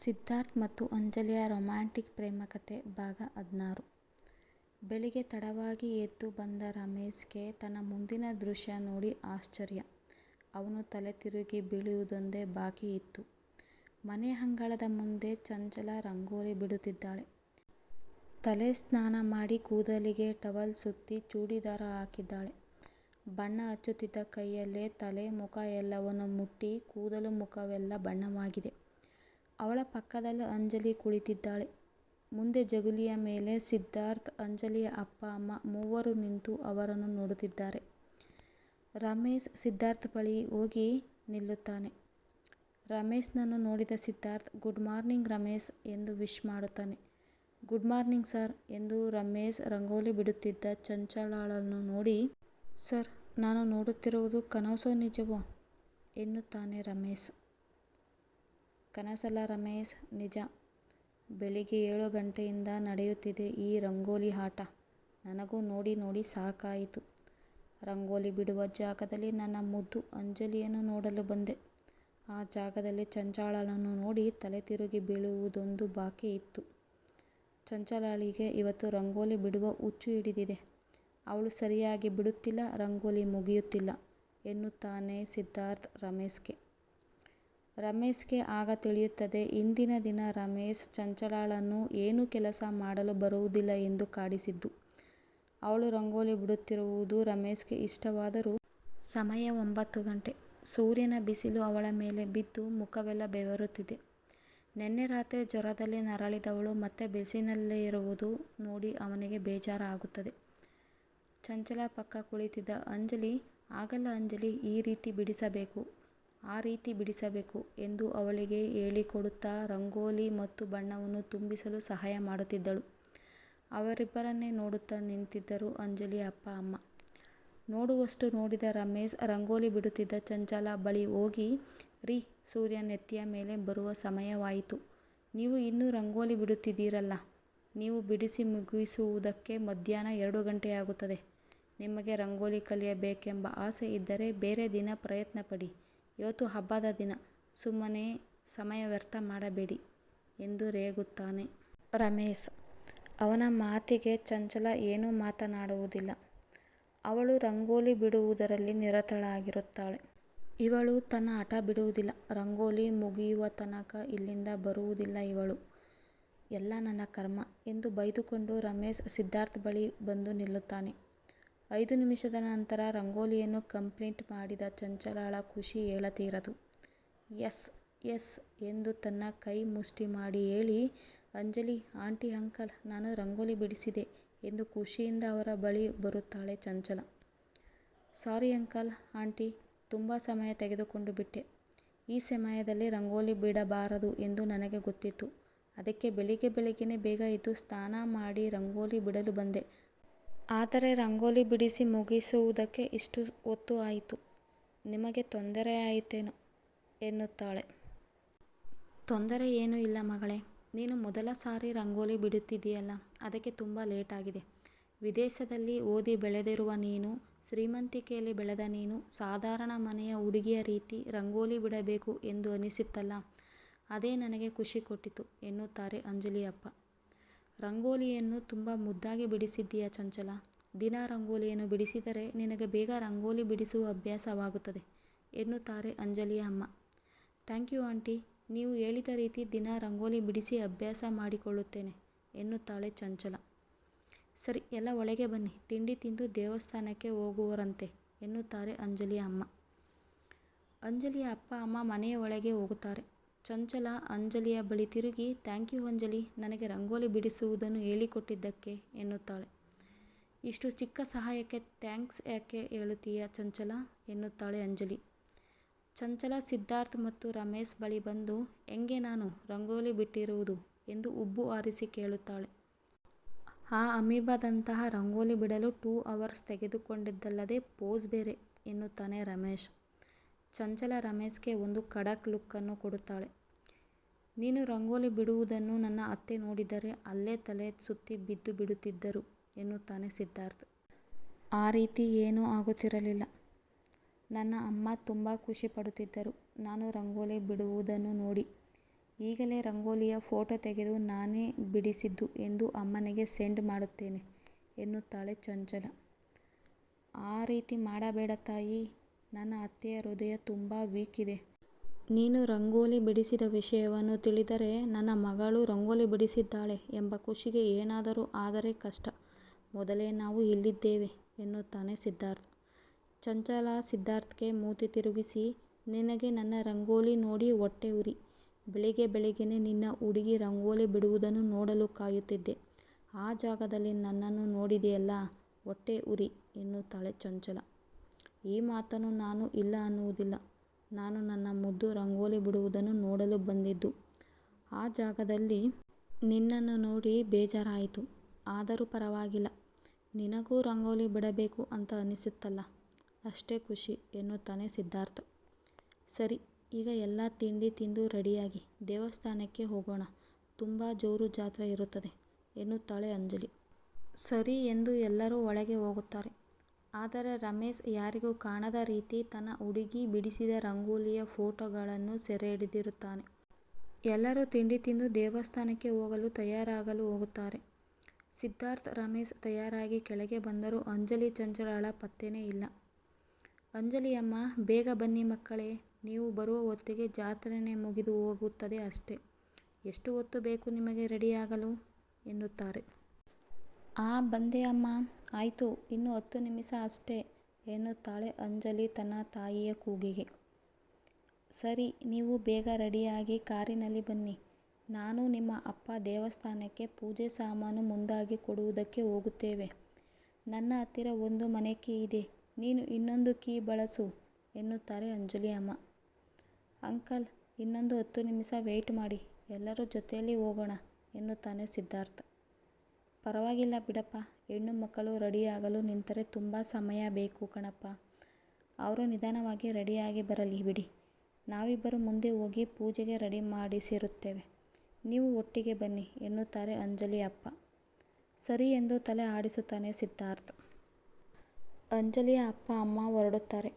ಸಿದ್ಧಾರ್ಥ್ ಮತ್ತು ಅಂಜಲಿಯ ರೊಮ್ಯಾಂಟಿಕ್ ಪ್ರೇಮಕಥೆ ಭಾಗ ಹದಿನಾರು ಬೆಳಿಗ್ಗೆ ತಡವಾಗಿ ಎದ್ದು ಬಂದ ರಮೇಶ್ಗೆ ತನ್ನ ಮುಂದಿನ ದೃಶ್ಯ ನೋಡಿ ಆಶ್ಚರ್ಯ. ಅವನು ತಲೆ ತಿರುಗಿ ಬೀಳುವುದೊಂದೇ ಬಾಕಿ ಇತ್ತು. ಮನೆ ಅಂಗಳದ ಮುಂದೆ ಚಂಚಲ ರಂಗೋಲಿ ಬಿಡುತ್ತಿದ್ದಾಳೆ. ತಲೆ ಸ್ನಾನ ಮಾಡಿ ಕೂದಲಿಗೆ ಟವಲ್ ಸುತ್ತಿ ಚೂಡಿದಾರ ಹಾಕಿದ್ದಾಳೆ. ಬಣ್ಣ ಹಚ್ಚುತ್ತಿದ್ದ ಕೈಯಲ್ಲೇ ತಲೆ, ಮುಖ ಎಲ್ಲವನ್ನು ಮುಟ್ಟಿ ಕೂದಲು ಮುಖವೆಲ್ಲ ಬಣ್ಣವಾಗಿದೆ. ಅವಳ ಪಕ್ಕದಲ್ಲಿ ಅಂಜಲಿ ಕುಳಿತಿದ್ದಾಳೆ. ಮುಂದೆ ಜಗುಲಿಯ ಮೇಲೆ ಸಿದ್ಧಾರ್ಥ್, ಅಂಜಲಿಯ ಅಪ್ಪ ಅಮ್ಮ ಮೂವರು ನಿಂತು ಅವರನ್ನು ನೋಡುತ್ತಿದ್ದಾರೆ. ರಮೇಶ್ ಸಿದ್ಧಾರ್ಥ್ ಬಳಿ ಹೋಗಿ ನಿಲ್ಲುತ್ತಾನೆ. ರಮೇಶ್ನನ್ನು ನೋಡಿದ ಸಿದ್ಧಾರ್ಥ್ ಗುಡ್ ಮಾರ್ನಿಂಗ್ ರಮೇಶ್ ಎಂದು ವಿಶ್ ಮಾಡುತ್ತಾನೆ. ಗುಡ್ ಮಾರ್ನಿಂಗ್ ಸರ್ ಎಂದು ರಮೇಶ್ ರಂಗೋಲಿ ಬಿಡುತ್ತಿದ್ದ ಚಂಚಲಾಳನ್ನು ನೋಡಿ ಸರ್ ನಾನು ನೋಡುತ್ತಿರುವುದು ಕನಸೋ ನಿಜವೋ ಎನ್ನುತ್ತಾನೆ ರಮೇಶ್. ಕನಸಲ್ಲ ರಮೇಶ್ ನಿಜ. ಬೆಳಿಗ್ಗೆ ಏಳು ಗಂಟೆಯಿಂದ ನಡೆಯುತ್ತಿದೆ ಈ ರಂಗೋಲಿ ಆಟ. ನನಗೂ ನೋಡಿ ನೋಡಿ ಸಾಕಾಯಿತು. ರಂಗೋಲಿ ಬಿಡುವ ಜಾಗದಲ್ಲಿ ನನ್ನ ಮುದ್ದು ಅಂಜಲಿಯನ್ನು ನೋಡಲು ಬಂದೆ. ಆ ಜಾಗದಲ್ಲಿ ಚಂಚಾಳನನ್ನು ನೋಡಿ ತಲೆ ತಿರುಗಿ ಬೀಳುವುದೊಂದು ಬಾಕಿ ಇತ್ತು. ಚಂಚಲಾಳಿಗೆ ಇವತ್ತು ರಂಗೋಲಿ ಬಿಡುವ ಹುಚ್ಚು ಹಿಡಿದಿದೆ. ಅವಳು ಸರಿಯಾಗಿ ಬಿಡುತ್ತಿಲ್ಲ, ರಂಗೋಲಿ ಮುಗಿಯುತ್ತಿಲ್ಲ ಎನ್ನುತ್ತಾನೆ ಸಿದ್ಧಾರ್ಥ್ ರಮೇಶ್ಗೆ. ರಮೇಶ್ಗೆ ಆಗ ತಿಳಿಯುತ್ತದೆ ಇಂದಿನ ದಿನ ರಮೇಶ್ ಚಂಚಲಳನ್ನು ಏನೂ ಕೆಲಸ ಮಾಡಲು ಬರುವುದಿಲ್ಲ ಎಂದು ಕಾಡಿಸಿದ್ದು. ಅವಳು ರಂಗೋಲಿ ಬಿಡುತ್ತಿರುವುದು ರಮೇಶ್ಗೆ ಇಷ್ಟವಾದರೂ ಸಮಯ ಒಂಬತ್ತು ಗಂಟೆ. ಸೂರ್ಯನ ಬಿಸಿಲು ಅವಳ ಮೇಲೆ ಬಿದ್ದು ಮುಖವೆಲ್ಲ ಬೆವರುತ್ತಿದೆ. ನೆನ್ನೆ ರಾತ್ರಿ ಜ್ವರದಲ್ಲಿ ನರಳಿದವಳು ಮತ್ತೆ ಬಿಸಿಲಲ್ಲಿರುವುದು ನೋಡಿ ಅವನಿಗೆ ಬೇಜಾರಾಗುತ್ತದೆ ಚಂಚಲ ಪಕ್ಕ ಕುಳಿತಿದ್ದ ಅಂಜಲಿ ಆಗಲ್ಲ ಅಂಜಲಿ ಈ ರೀತಿ ಬಿಡಿಸಬೇಕು, ಆ ರೀತಿ ಬಿಡಿಸಬೇಕು ಎಂದು ಅವಳಿಗೆ ಹೇಳಿಕೊಡುತ್ತಾ ರಂಗೋಲಿ ಮತ್ತು ಬಣ್ಣವನ್ನು ತುಂಬಿಸಲು ಸಹಾಯ ಮಾಡುತ್ತಿದ್ದಳು. ಅವರಿಬ್ಬರನ್ನೇ ನೋಡುತ್ತಾ ನಿಂತಿದ್ದರು ಅಂಜಲಿ ಅಪ್ಪ ಅಮ್ಮ. ನೋಡುವಷ್ಟು ನೋಡಿದ ರಮೇಶ್ ರಂಗೋಲಿ ಬಿಡುತ್ತಿದ್ದ ಚಂಚಲ ಬಳಿ ಹೋಗಿ ರೀ ಸೂರ್ಯ ನೆತ್ತಿಯ ಮೇಲೆ ಬರುವ ಸಮಯವಾಯಿತು. ನೀವು ಇನ್ನೂ ರಂಗೋಲಿ ಬಿಡುತ್ತಿದ್ದೀರಲ್ಲ. ನೀವು ಬಿಡಿಸಿ ಮುಗಿಸುವುದಕ್ಕೆ ಮಧ್ಯಾಹ್ನ ಎರಡು ಗಂಟೆಯಾಗುತ್ತದೆ. ನಿಮಗೆ ರಂಗೋಲಿ ಕಲಿಯಬೇಕೆಂಬ ಆಸೆ ಇದ್ದರೆ ಬೇರೆ ದಿನ ಪ್ರಯತ್ನಪಡಿ, ಇವತ್ತು ಹಬ್ಬದ ದಿನ, ಸುಮ್ಮನೆ ಸಮಯ ವ್ಯರ್ಥ ಮಾಡಬೇಡಿ ಎಂದು ರೇಗುತ್ತಾನೆ. ರಮೇಶ್. ಅವನ ಮಾತಿಗೆ ಚಂಚಲ ಏನೂ ಮಾತನಾಡುವುದಿಲ್ಲ. ಅವಳು ರಂಗೋಲಿ ಬಿಡುವುದರಲ್ಲಿ ನಿರತಳಾಗಿರುತ್ತಾಳೆ. ಇವಳು ತನ್ನ ಹಠ ಬಿಡುವುದಿಲ್ಲ. ರಂಗೋಲಿ ಮುಗಿಯುವ ತನಕ ಇಲ್ಲಿಂದ ಬರುವುದಿಲ್ಲ ಇವಳು. ಎಲ್ಲ ನನ್ನ ಕರ್ಮ ಎಂದು ಬೈದುಕೊಂಡು ರಮೇಶ್ ಸಿದ್ಧಾರ್ಥ್ ಬಳಿ ಬಂದು ನಿಲ್ಲುತ್ತಾನೆ. ಐದು ನಿಮಿಷದ ನಂತರ ರಂಗೋಲಿಯನ್ನು ಕಂಪ್ಲೀಟ್ ಮಾಡಿದ ಚಂಚಲಳ ಖುಷಿ ಹೇಳತೀರದು. ಎಸ್ ಎಸ್ ಎಂದು ತನ್ನ ಕೈ ಮುಷ್ಟಿ ಮಾಡಿ ಹೇಳಿ ಅಂಜಲಿ, ಆಂಟಿ ಅಂಕಲ್ ನಾನು ರಂಗೋಲಿ ಬಿಡಿಸಿದೆ ಎಂದು ಖುಷಿಯಿಂದ ಅವರ ಬಳಿ ಬರುತ್ತಾಳೆ ಚಂಚಲ. ಸಾರಿ ಅಂಕಲ್, ಆಂಟಿ ತುಂಬ ಸಮಯ ತೆಗೆದುಕೊಂಡು ಬಿಟ್ಟೆ. ಈ ಸಮಯದಲ್ಲಿ ರಂಗೋಲಿ ಬಿಡಬಾರದು ಎಂದು ನನಗೆ ಗೊತ್ತಿತ್ತು. ಅದಕ್ಕೆ ಬೆಳಿಗ್ಗೆ ಬೆಳಿಗ್ಗೆನೇ ಬೇಗ ಎದ್ದು ಸ್ನಾನ ಮಾಡಿ ರಂಗೋಲಿ ಬಿಡಲು ಬಂದೆ. ಆದರೆ ರಂಗೋಲಿ ಬಿಡಿಸಿ ಮುಗಿಸುವುದಕ್ಕೆ ಇಷ್ಟು ಹೊತ್ತು ಆಯಿತು. ನಿಮಗೆ ತೊಂದರೆಯಾಯಿತೇನೋ ಎನ್ನುತ್ತಾಳೆ. ತೊಂದರೆ ಏನೂ ಇಲ್ಲ ಮಗಳೇ. ನೀನು ಮೊದಲ ಸಾರಿ ರಂಗೋಲಿ ಬಿಡುತ್ತಿದ್ದೀಯಲ್ಲ ಅದಕ್ಕೆ ತುಂಬ ಲೇಟ್ ಆಗಿದೆ. ವಿದೇಶದಲ್ಲಿ ಓದಿ ಬೆಳೆದಿರುವ ನೀನು, ಶ್ರೀಮಂತಿಕೆಯಲ್ಲಿ ಬೆಳೆದ ನೀನು, ಸಾಧಾರಣ ಮನೆಯ ಹುಡುಗಿಯ ರೀತಿ ರಂಗೋಲಿ ಬಿಡಬೇಕು ಎಂದು ಅನಿಸಿತ್ತಲ್ಲ ಅದೇ ನನಗೆ ಖುಷಿ ಕೊಟ್ಟಿತು ಎನ್ನುತ್ತಾರೆ ಅಂಜಲಿಯ ಅಪ್ಪ. ರಂಗೋಲಿಯನ್ನು ತುಂಬ ಮುದ್ದಾಗಿ ಬಿಡಿಸಿದ್ದೀಯ ಚಂಚಲ. ದಿನ ರಂಗೋಲಿಯನ್ನು ಬಿಡಿಸಿದರೆ ನಿನಗೆ ಬೇಗ ರಂಗೋಲಿ ಬಿಡಿಸುವ ಅಭ್ಯಾಸವಾಗುತ್ತದೆ ಎನ್ನುತ್ತಾರೆ ಅಂಜಲಿಯ ಅಮ್ಮ. ಥ್ಯಾಂಕ್ ಯು ಆಂಟಿ, ನೀವು ಹೇಳಿದ ರೀತಿ ದಿನ ರಂಗೋಲಿ ಬಿಡಿಸಿ ಅಭ್ಯಾಸ ಮಾಡಿಕೊಳ್ಳುತ್ತೇನೆ ಎನ್ನುತ್ತಾಳೆ ಚಂಚಲ. ಸರಿ ಎಲ್ಲ ಒಳಗೆ ಬನ್ನಿ, ತಿಂಡಿ ತಿಂದು ದೇವಸ್ಥಾನಕ್ಕೆ ಹೋಗುವರಂತೆ ಎನ್ನುತ್ತಾರೆ ಅಂಜಲಿಯ ಅಮ್ಮ. ಅಂಜಲಿಯ ಅಪ್ಪ ಅಮ್ಮ ಮನೆಯ ಒಳಗೆ ಹೋಗುತ್ತಾರೆ. ಚಂಚಲ ಅಂಜಲಿಯ ಬಳಿ ತಿರುಗಿ ಥ್ಯಾಂಕ್ ಯು ಅಂಜಲಿ, ನನಗೆ ರಂಗೋಲಿ ಬಿಡಿಸುವುದನ್ನು ಹೇಳಿಕೊಟ್ಟಿದ್ದಕ್ಕೆ ಎನ್ನುತ್ತಾಳೆ. ಇಷ್ಟು ಚಿಕ್ಕ ಸಹಾಯಕ್ಕೆ ಥ್ಯಾಂಕ್ಸ್ ಯಾಕೆ ಹೇಳುತ್ತೀಯ ಚಂಚಲ ಎನ್ನುತ್ತಾಳೆ ಅಂಜಲಿ. ಚಂಚಲ ಸಿದ್ಧಾರ್ಥ್ ಮತ್ತು ರಮೇಶ್ ಬಳಿ ಬಂದು ಹೆಂಗೆ ನಾನು ರಂಗೋಲಿ ಬಿಟ್ಟಿರುವುದು ಎಂದು ಉಬ್ಬು ಆರಿಸಿ ಕೇಳುತ್ತಾಳೆ. ಆ ಅಮೀಬಾದಂತಹ ರಂಗೋಲಿ ಬಿಡಲು ಟೂ ಅವರ್ಸ್ ತೆಗೆದುಕೊಂಡಿದ್ದಲ್ಲದೆ ಪೋಸ್ ಬೇರೆ ಎನ್ನುತ್ತಾನೆ ರಮೇಶ್. ಚಂಚಲ ರಮೇಶ್ಗೆ ಒಂದು ಖಡಕ್ ಲುಕ್ಕನ್ನು ಕೊಡುತ್ತಾಳೆ. ನೀನು ರಂಗೋಲಿ ಬಿಡುವುದನ್ನು ನನ್ನ ಅತ್ತೆ ನೋಡಿದರೆ ಅಲ್ಲೇ ತಲೆ ಸುತ್ತಿ ಬಿದ್ದು ಬಿಡುತ್ತಿದ್ದರು ಎನ್ನುತ್ತಾನೆ ಸಿದ್ಧಾರ್ಥ್. ಆ ರೀತಿ ಏನೂ ಆಗುತ್ತಿರಲಿಲ್ಲ. ನನ್ನ ಅಮ್ಮ ತುಂಬ ಖುಷಿ ಪಡುತ್ತಿದ್ದರು ನಾನು ರಂಗೋಲಿ ಬಿಡುವುದನ್ನು ನೋಡಿ. ಈಗಲೇ ರಂಗೋಲಿಯ ಫೋಟೋ ತೆಗೆದು ನಾನೇ ಬಿಡಿಸಿದ್ದು ಎಂದು ಅಮ್ಮನಿಗೆ ಸೆಂಡ್ ಮಾಡುತ್ತೇನೆ ಎನ್ನುತ್ತಾಳೆ ಚಂಚಲ. ಆ ರೀತಿ ಮಾಡಬೇಡ ತಾಯಿ. ನನ್ನ ಅತ್ತೆಯ ಹೃದಯ ತುಂಬ ವೀಕ್ ಇದೆ. ನೀನು ರಂಗೋಲಿ ಬಿಡಿಸಿದ ವಿಷಯವನ್ನು ತಿಳಿದರೆ ನನ್ನ ಮಗಳು ರಂಗೋಲಿ ಬಿಡಿಸಿದ್ದಾಳೆ ಎಂಬ ಖುಷಿಗೆ ಏನಾದರೂ ಆದರೆ ಕಷ್ಟ. ಮೊದಲೇ ನಾವು ಇಲ್ಲಿದ್ದೇವೆ ಎನ್ನುತ್ತಾನೆ ಸಿದ್ಧಾರ್ಥ್. ಚಂಚಲ ಸಿದ್ಧಾರ್ಥ್ಗೆ ಮೂತಿ ತಿರುಗಿಸಿ, ನಿನಗೆ ನನ್ನ ರಂಗೋಲಿ ನೋಡಿ ಹೊಟ್ಟೆ ಉರಿ. ಬೆಳಿಗ್ಗೆ ಬೆಳಿಗ್ಗೆನೇ ನಿನ್ನ ಹುಡುಗಿ ರಂಗೋಲಿ ಬಿಡುವುದನ್ನು ನೋಡಲು ಕಾಯುತ್ತಿದ್ದೆ. ಆ ಜಾಗದಲ್ಲಿ ನನ್ನನ್ನು ನೋಡಿದೆಯಲ್ಲ ಹೊಟ್ಟೆ ಉರಿ ಎನ್ನುತ್ತಾಳೆ ಚಂಚಲ. ಈ ಮಾತನ್ನು ನಾನು ಇಲ್ಲ ಅನ್ನುವುದಿಲ್ಲ. ನಾನು ನನ್ನ ಮುದ್ದು ರಂಗೋಲಿ ಬಿಡುವುದನ್ನು ನೋಡಲು ಬಂದಿದ್ದು. ಆ ಜಾಗದಲ್ಲಿ ನಿನ್ನನ್ನು ನೋಡಿ ಬೇಜಾರಾಯಿತು. ಆದರೂ ಪರವಾಗಿಲ್ಲ. ನಿನಗೂ ರಂಗೋಲಿ ಬಿಡಬೇಕು ಅಂತ ಅನಿಸುತ್ತಲ್ಲ, ಅಷ್ಟೇ ಖುಷಿ ಎನ್ನುತ್ತಾನೆ ಸಿದ್ಧಾರ್ಥ. ಸರಿ ಈಗ ಎಲ್ಲ ತಿಂಡಿ ತಿಂದು ರೆಡಿಯಾಗಿ ದೇವಸ್ಥಾನಕ್ಕೆ ಹೋಗೋಣ. ತುಂಬ ಜೋರು ಜಾತ್ರೆ ಇರುತ್ತದೆ ಎನ್ನುತ್ತಾಳೆ ಅಂಜಲಿ. ಸರಿ ಎಂದು ಎಲ್ಲರೂ ಒಳಗೆ ಹೋಗುತ್ತಾರೆ. ಆದರೆ ರಮೇಶ್ ಯಾರಿಗೂ ಕಾಣದ ರೀತಿ ತನ್ನ ಹುಡುಗಿ ಬಿಡಿಸಿದ ರಂಗೋಲಿಯ ಫೋಟೋಗಳನ್ನು ಸೆರೆಹಿಡಿದಿರುತ್ತಾನೆ. ಎಲ್ಲರೂ ತಿಂಡಿ ತಿಂದು ದೇವಸ್ಥಾನಕ್ಕೆ ಹೋಗಲು ತಯಾರಾಗಲು ಹೋಗುತ್ತಾರೆ. ಸಿದ್ಧಾರ್ಥ್, ರಮೇಶ್ ತಯಾರಾಗಿ ಕೆಳಗೆ ಬಂದರೂ ಅಂಜಲಿ ಚಂಚಲಳ ಪತ್ತೆನೇ ಇಲ್ಲ. ಅಂಜಲಿಯಮ್ಮ, ಬೇಗ ಬನ್ನಿ ಮಕ್ಕಳೇ. ನೀವು ಬರುವ ಹೊತ್ತಿಗೆ ಜಾತ್ರೆನೇ ಮುಗಿದು ಹೋಗುತ್ತದೆ ಅಷ್ಟೇ. ಎಷ್ಟು ಹೊತ್ತು ಬೇಕು ನಿಮಗೆ ರೆಡಿಯಾಗಲು ಎನ್ನುತ್ತಾರೆ. ಆ, ಬಂದೆ ಅಮ್ಮ. ಆಯಿತು, ಇನ್ನು ಹತ್ತು ನಿಮಿಷ ಅಷ್ಟೇ, ಎನ್ನುತ್ತಾಳೆ ಅಂಜಲಿ ತನ್ನ ತಾಯಿಯ ಕೂಗಿಗೆ. ಸರಿ, ನೀವು ಬೇಗ ರೆಡಿಯಾಗಿ ಕಾರಿನಲ್ಲಿ ಬನ್ನಿ. ನಾನು ನಿಮ್ಮ ಅಪ್ಪ ದೇವಸ್ಥಾನಕ್ಕೆ ಪೂಜೆ ಸಾಮಾನು ಮುಂದಾಗಿ ಕೊಡುವುದಕ್ಕೆ ಹೋಗುತ್ತೇವೆ. ನನ್ನ ಹತ್ತಿರ ಒಂದು ಮನೆ ಕೀ ಇದೆ. ನೀನು ಇನ್ನೊಂದು ಕೀ ಬಳಸು, ಎನ್ನುತ್ತಾರೆ ಅಂಜಲಿ ಅಮ್ಮ. ಅಂಕಲ್, ಇನ್ನೊಂದು ಹತ್ತು ನಿಮಿಷ ವೇಟ್ ಮಾಡಿ, ಎಲ್ಲರೂ ಜೊತೆಯಲ್ಲಿ ಹೋಗೋಣ, ಎನ್ನುತ್ತಾನೆ ಸಿದ್ಧಾರ್ಥ್. ಪರವಾಗಿಲ್ಲ ಬಿಡಪ್ಪ ಹೆಣ್ಣು ಮಕ್ಕಳು ರೆಡಿಯಾಗಲು ನಿಂತರೆ ತುಂಬ ಸಮಯ ಬೇಕು ಕಣಪ್ಪ. ಅವರು ನಿಧಾನವಾಗಿ ರೆಡಿಯಾಗಿ ಬರಲಿ ಬಿಡಿ. ನಾವಿಬ್ಬರು ಮುಂದೆ ಹೋಗಿ ಪೂಜೆಗೆ ರೆಡಿ ಮಾಡಿಸಿರುತ್ತೇವೆ. ನೀವು ಒಟ್ಟಿಗೆ ಬನ್ನಿ ಎನ್ನುತ್ತಾರೆ ಅಂಜಲಿ ಅಪ್ಪ. ಸರಿ ಎಂದು ತಲೆ ಆಡಿಸುತ್ತಾನೆ ಸಿದ್ಧಾರ್ಥ ಅಂಜಲಿಯ ಅಪ್ಪ, ಅಮ್ಮ ಹೊರಡುತ್ತಾರೆ.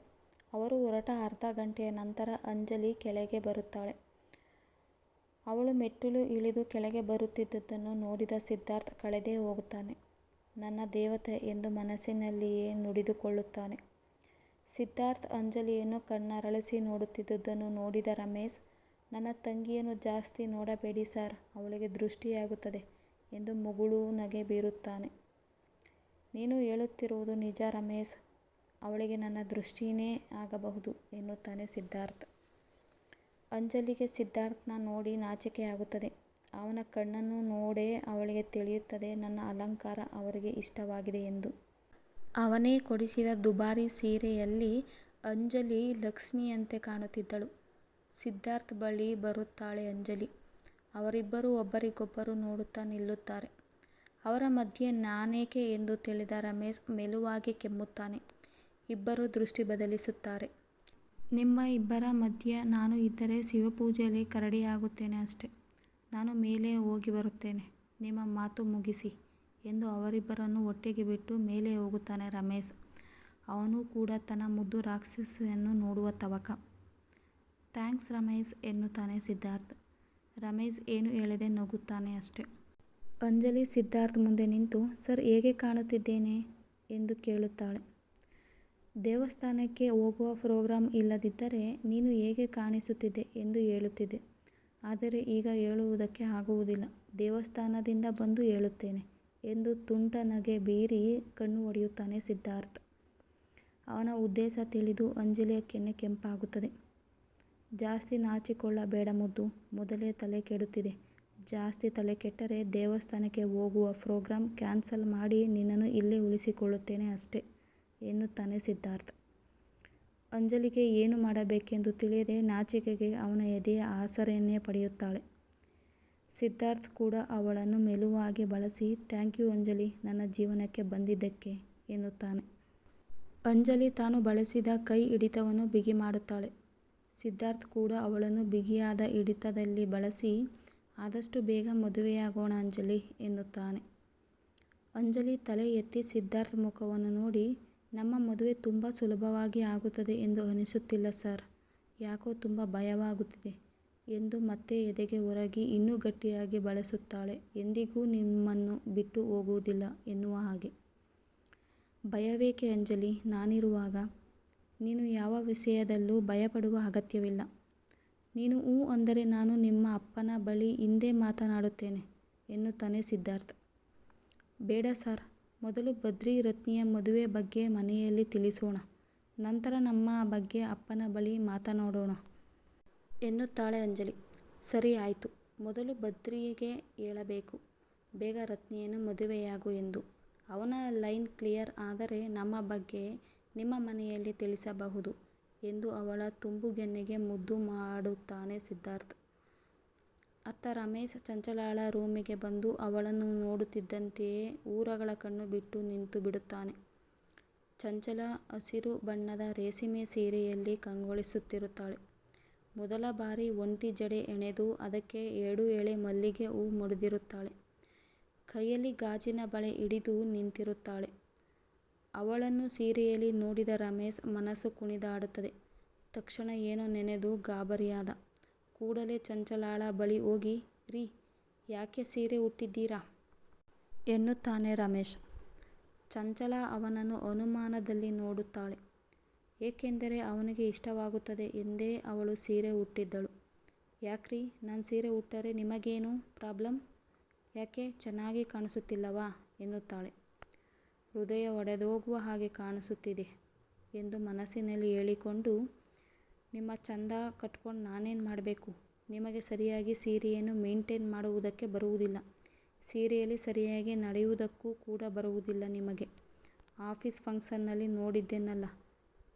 ಅವರು ಹೊರಟ ಅರ್ಧ ಗಂಟೆಯ ನಂತರ ಅಂಜಲಿ ಕೆಳಗೆ ಬರುತ್ತಾಳೆ. ಅವಳು ಮೆಟ್ಟಿಲು ಇಳಿದು ಕೆಳಗೆ ಬರುತ್ತಿದ್ದುದನ್ನು ನೋಡಿದ ಸಿದ್ಧಾರ್ಥ್ ಕಳೆದೇ ಹೋಗುತ್ತಾನೆ. ನನ್ನ ದೇವತೆ ಎಂದು ಮನಸ್ಸಿನಲ್ಲಿಯೇ ನುಡಿದುಕೊಳ್ಳುತ್ತಾನೆ. ಸಿದ್ಧಾರ್ಥ್ ಅಂಜಲಿಯನ್ನು ಕಣ್ಣರಳಿಸಿ ನೋಡುತ್ತಿದ್ದುದನ್ನು ನೋಡಿದ ರಮೇಶ್, ನನ್ನ ತಂಗಿಯನ್ನು ಜಾಸ್ತಿ ನೋಡಬೇಡಿ ಸರ್ ಅವಳಿಗೆ ದೃಷ್ಟಿಯಾಗುತ್ತದೆ ಎಂದು ಮುಗುಳು ನಗೆ ಬೀರುತ್ತಾನೆ. ನೀನು ಹೇಳುತ್ತಿರುವುದು ನಿಜ ರಮೇಶ್. ಅವಳಿಗೆ ನನ್ನ ದೃಷ್ಟಿನೇ ಆಗಬಹುದು ಎನ್ನುತ್ತಾನೆ ಸಿದ್ಧಾರ್ಥ್. ಅಂಜಲಿಗೆ ಸಿದ್ಧಾರ್ಥ್ನ ನೋಡಿ ನಾಚಿಕೆಯಾಗುತ್ತದೆ. ಅವನ ಕಣ್ಣನ್ನು ನೋಡೇ ಅವಳಿಗೆ ತಿಳಿಯುತ್ತದೆ, ನನ್ನ ಅಲಂಕಾರ ಅವರಿಗೆ ಇಷ್ಟವಾಗಿದೆ ಎಂದು. ಅವನೇ ಕೊಡಿಸಿದ ದುಬಾರಿ ಸೀರೆಯಲ್ಲಿ ಅಂಜಲಿ ಲಕ್ಷ್ಮಿಯಂತೆ ಕಾಣುತ್ತಿದ್ದಳು. ಸಿದ್ಧಾರ್ಥ್ ಬಳಿ ಬರುತ್ತಾಳೆ ಅಂಜಲಿ. ಅವರಿಬ್ಬರೂ ಒಬ್ಬರಿಗೊಬ್ಬರು ನೋಡುತ್ತಾ ನಿಲ್ಲುತ್ತಾರೆ. ಅವರ ಮಧ್ಯೆ ನಾನೇಕೆ ಎಂದು ತಿಳಿದ ರಮೇಶ್ ಮೆಲುವಾಗಿ ಕೆಮ್ಮುತ್ತಾನೆ. ಇಬ್ಬರೂ ದೃಷ್ಟಿ ಬದಲಿಸುತ್ತಾರೆ. ನಿಮ್ಮ ಇಬ್ಬರ ಮಧ್ಯ ನಾನು ಇದ್ದರೆ ಶಿವಪೂಜೆಯಲ್ಲಿ ಕರಡಿಯಾಗುತ್ತೇನೆ ಅಷ್ಟೆ. ನಾನು ಮೇಲೆ ಹೋಗಿ ಬರುತ್ತೇನೆ. ನಿಮ್ಮ ಮಾತು ಮುಗಿಸಿ ಎಂದು ಅವರಿಬ್ಬರನ್ನು ಒಟ್ಟಿಗೆ ಬಿಟ್ಟು ಮೇಲೆ ಹೋಗುತ್ತಾನೆ ರಮೇಶ್. ಅವನು ಕೂಡ ತನ್ನ ಮುದ್ದು ರಾಕ್ಷಸಿಯನ್ನು ನೋಡುವ ತವಕ. ಥ್ಯಾಂಕ್ಸ್ ರಮೇಶ್ ಎನ್ನುತ್ತಾನೆ ಸಿದ್ಧಾರ್ಥ್. ರಮೇಶ್ ಏನು ಹೇಳದೆ ನಗುತ್ತಾನೆ ಅಷ್ಟೆ. ಅಂಜಲಿ ಸಿದ್ಧಾರ್ಥ್ ಮುಂದೆ ನಿಂತು, ಸರ್, ಹೇಗೆ ಕಾಣುತ್ತಿದ್ದೇನೆ ಎಂದು ಕೇಳುತ್ತಾಳೆ. ದೇವಸ್ಥಾನಕ್ಕೆ ಹೋಗುವ ಪ್ರೋಗ್ರಾಮ್ ಇಲ್ಲದಿದ್ದರೆ ನೀನು ಹೇಗೆ ಕಾಣಿಸುತ್ತಿದೆ ಎಂದು ಹೇಳುತ್ತಿದೆ ಆದರೆ ಈಗ ಹೇಳುವುದಕ್ಕೆ ಆಗುವುದಿಲ್ಲ. ದೇವಸ್ಥಾನದಿಂದ ಬಂದು ಹೇಳುತ್ತೇನೆ ಎಂದು ತುಂಟ ನಗೆ ಬೀರಿ ಕಣ್ಣು ಹೊಡೆಯುತ್ತಾನೆ ಸಿದ್ಧಾರ್ಥ. ಅವನ ಉದ್ದೇಶ ತಿಳಿದು ಅಂಜಲಿಯ ಕೆನ್ನೆ ಕೆಂಪಾಗುತ್ತದೆ. ಜಾಸ್ತಿ ನಾಚಿಕೊಳ್ಳಬೇಡ ಮುದ್ದು. ಮೊದಲೇ ತಲೆ ಕೆಡುತ್ತಿದೆ. ಜಾಸ್ತಿ ತಲೆ ಕೆಟ್ಟರೆ ದೇವಸ್ಥಾನಕ್ಕೆ ಹೋಗುವ ಪ್ರೋಗ್ರಾಂ ಕ್ಯಾನ್ಸಲ್ ಮಾಡಿ ನಿನ್ನನ್ನು ಇಲ್ಲೇ ಉಳಿಸಿಕೊಳ್ಳುತ್ತೇನೆ ಅಷ್ಟೇ ಎನ್ನುತ್ತಾನೆ ಸಿದ್ಧಾರ್ಥ್. ಅಂಜಲಿಗೆ ಏನು ಮಾಡಬೇಕೆಂದು ತಿಳಿಯದೆ ನಾಚಿಕೆಗೆ ಅವನ ಎದೆಯ ಆಸರೆಯನ್ನೇ ಪಡೆಯುತ್ತಾಳೆ. ಸಿದ್ಧಾರ್ಥ್ ಕೂಡ ಅವಳನ್ನು ಮೆಲುವಾಗಿ ಬಳಸಿ, ಥ್ಯಾಂಕ್ ಯು ಅಂಜಲಿ, ನನ್ನ ಜೀವನಕ್ಕೆ ಬಂದಿದ್ದಕ್ಕೆ, ಎನ್ನುತ್ತಾನೆ. ಅಂಜಲಿ ತಾನು ಬಳಸಿದ ಕೈ ಹಿಡಿತವನ್ನು ಬಿಗಿ ಮಾಡುತ್ತಾಳೆ. ಸಿದ್ಧಾರ್ಥ್ ಕೂಡ ಅವಳನ್ನು ಬಿಗಿಯಾದ ಹಿಡಿತದಲ್ಲಿ ಬಳಸಿ, ಆದಷ್ಟು ಬೇಗ ಮದುವೆಯಾಗೋಣ ಅಂಜಲಿ, ಎನ್ನುತ್ತಾನೆ. ಅಂಜಲಿ ತಲೆ ಎತ್ತಿ ಸಿದ್ಧಾರ್ಥ್ ಮುಖವನ್ನು ನೋಡಿ ನಮ್ಮ ಮದುವೆ ತುಂಬ ಸುಲಭವಾಗಿ ಆಗುತ್ತದೆ ಎಂದು ಅನಿಸುತ್ತಿಲ್ಲ ಸರ್. ಯಾಕೋ ತುಂಬ ಭಯವಾಗುತ್ತಿದೆ ಎಂದು ಮತ್ತೆ ಎದೆಗೆ ಒರಗಿ ಇನ್ನೂ ಗಟ್ಟಿಯಾಗಿ ಬಳಸುತ್ತಾಳೆ. ಎಂದಿಗೂ ನಿಮ್ಮನ್ನು ಬಿಟ್ಟು ಹೋಗುವುದಿಲ್ಲ ಎನ್ನುವ ಹಾಗೆ. ಭಯವೇಕೆ ಅಂಜಲಿ, ನಾನಿರುವಾಗ? ನೀನು ಯಾವ ವಿಷಯದಲ್ಲೂ ಭಯಪಡುವ ಅಗತ್ಯವಿಲ್ಲ. ನೀನು ಹ್ಞೂ ಅಂದರೆ ನಾನು ನಿಮ್ಮ ಅಪ್ಪನ ಬಳಿ ಹಿಂದೆ ಮಾತನಾಡುತ್ತೇನೆ ಎನ್ನುತ್ತಾನೆ ಸಿದ್ಧಾರ್ಥ ಬೇಡ ಸಾರ್, ಮೊದಲು ಬದ್ರಿ, ರತ್ನಿಯ ಮದುವೆ ಬಗ್ಗೆ ಮನೆಯಲ್ಲಿ ತಿಳಿಸೋಣ. ನಂತರ ನಮ್ಮ ಬಗ್ಗೆ ಅಪ್ಪನ ಬಳಿ ಮಾತನಾಡೋಣ. ಎನ್ನುತ್ತಾಳೆ ಅಂಜಲಿ. ಸರಿ ಆಯಿತು ಮೊದಲು ಬದ್ರಿಗೆ ಹೇಳಬೇಕು, ಬೇಗ ರತ್ನಿಯನ್ನು ಮದುವೆಯಾಗು ಎಂದು. ಅವನ ಲೈನ್ ಕ್ಲಿಯರ್ ಆದರೆ ನಮ್ಮ ಬಗ್ಗೆ ನಿಮ್ಮ ಮನೆಯಲ್ಲಿ ತಿಳಿಸಬಹುದು ಎಂದು ಅವಳ ತುಂಬುಗೆನ್ನೆಗೆ ಮುದ್ದು ಮಾಡುತ್ತಾನೆ ಸಿದ್ಧಾರ್ಥ್. ಅತ್ತ ರಮೇಶ ಚಂಚಲಾಳ ರೂಮಿಗೆ ಬಂದು ಅವಳನ್ನು ನೋಡುತ್ತಿದ್ದಂತೆಯೇ ಊರಗಳ ಕಣ್ಣು ಬಿಟ್ಟು ನಿಂತು ಬಿಡುತ್ತಾನೆ. ಚಂಚಲ ಹಸಿರು ಬಣ್ಣದ ರೇಷ್ಮೆ ಸೀರೆಯಲ್ಲಿ ಕಂಗೊಳಿಸುತ್ತಿರುತ್ತಾಳೆ. ಮೊದಲ ಬಾರಿ ಒಂಟಿ ಜಡೆ ಎಣೆದು ಅದಕ್ಕೆ ಎರಡು ಎಳೆ ಮಲ್ಲಿಗೆ ಹೂ ಮುಡಿದಿರುತ್ತಾಳೆ. ಕೈಯಲ್ಲಿ ಗಾಜಿನ ಬಳೆ ಹಿಡಿದು ನಿಂತಿರುತ್ತಾಳೆ. ಅವಳನ್ನು ಸೀರೆಯಲ್ಲಿ ನೋಡಿದ ರಮೇಶ್ ಮನಸ್ಸು ಕುಣಿದಾಡುತ್ತದೆ. ತಕ್ಷಣ ಏನೋ ನೆನೆದು ಗಾಬರಿಯಾದ. ಕೂಡಲೇ ಚಂಚಲಾಳ ಬಳಿ ಹೋಗಿ, ರೀ, ಯಾಕೆ ಸೀರೆ ಉಟ್ಟಿದ್ದೀರಾ? ಎನ್ನುತ್ತಾನೆ ರಮೇಶ್. ಚಂಚಲ ಅವನನ್ನು ಅನುಮಾನದಲ್ಲಿ ನೋಡುತ್ತಾಳೆ. ಏಕೆಂದರೆ ಅವನಿಗೆ ಇಷ್ಟವಾಗುತ್ತದೆ ಎಂದೇ ಅವಳು ಸೀರೆ ಉಟ್ಟಿದ್ದಳು. ಯಾಕ್ರೀ, ನಾನು ಸೀರೆ ಉಟ್ಟರೆ ನಿಮಗೇನು ಪ್ರಾಬ್ಲಮ್? ಯಾಕೆ, ಚೆನ್ನಾಗಿ ಕಾಣಿಸುತ್ತಿಲ್ಲವಾ? ಎನ್ನುತ್ತಾಳೆ. ಹೃದಯ ಒಡೆದೋಗುವ ಹಾಗೆ ಕಾಣಿಸುತ್ತಿದೆ ಎಂದು ಮನಸ್ಸಿನಲ್ಲಿ ಹೇಳಿಕೊಂಡು, ನಿಮ್ಮ ಚಂದ ಕಟ್ಕೊಂಡು ನಾನೇನು ಮಾಡಬೇಕು? ನಿಮಗೆ ಸರಿಯಾಗಿ ಸೀರೆಯನ್ನು ಮೇಂಟೇನ್ ಮಾಡುವುದಕ್ಕೆ ಬರುವುದಿಲ್ಲ. ಸೀರೆಯಲ್ಲಿ ಸರಿಯಾಗಿ ನಡೆಯುವುದಕ್ಕೂ ಕೂಡ ಬರುವುದಿಲ್ಲ ನಿಮಗೆ. ಆಫೀಸ್ ಫಂಕ್ಷನ್ನಲ್ಲಿ ನೋಡಿದ್ದೆನಲ್ಲ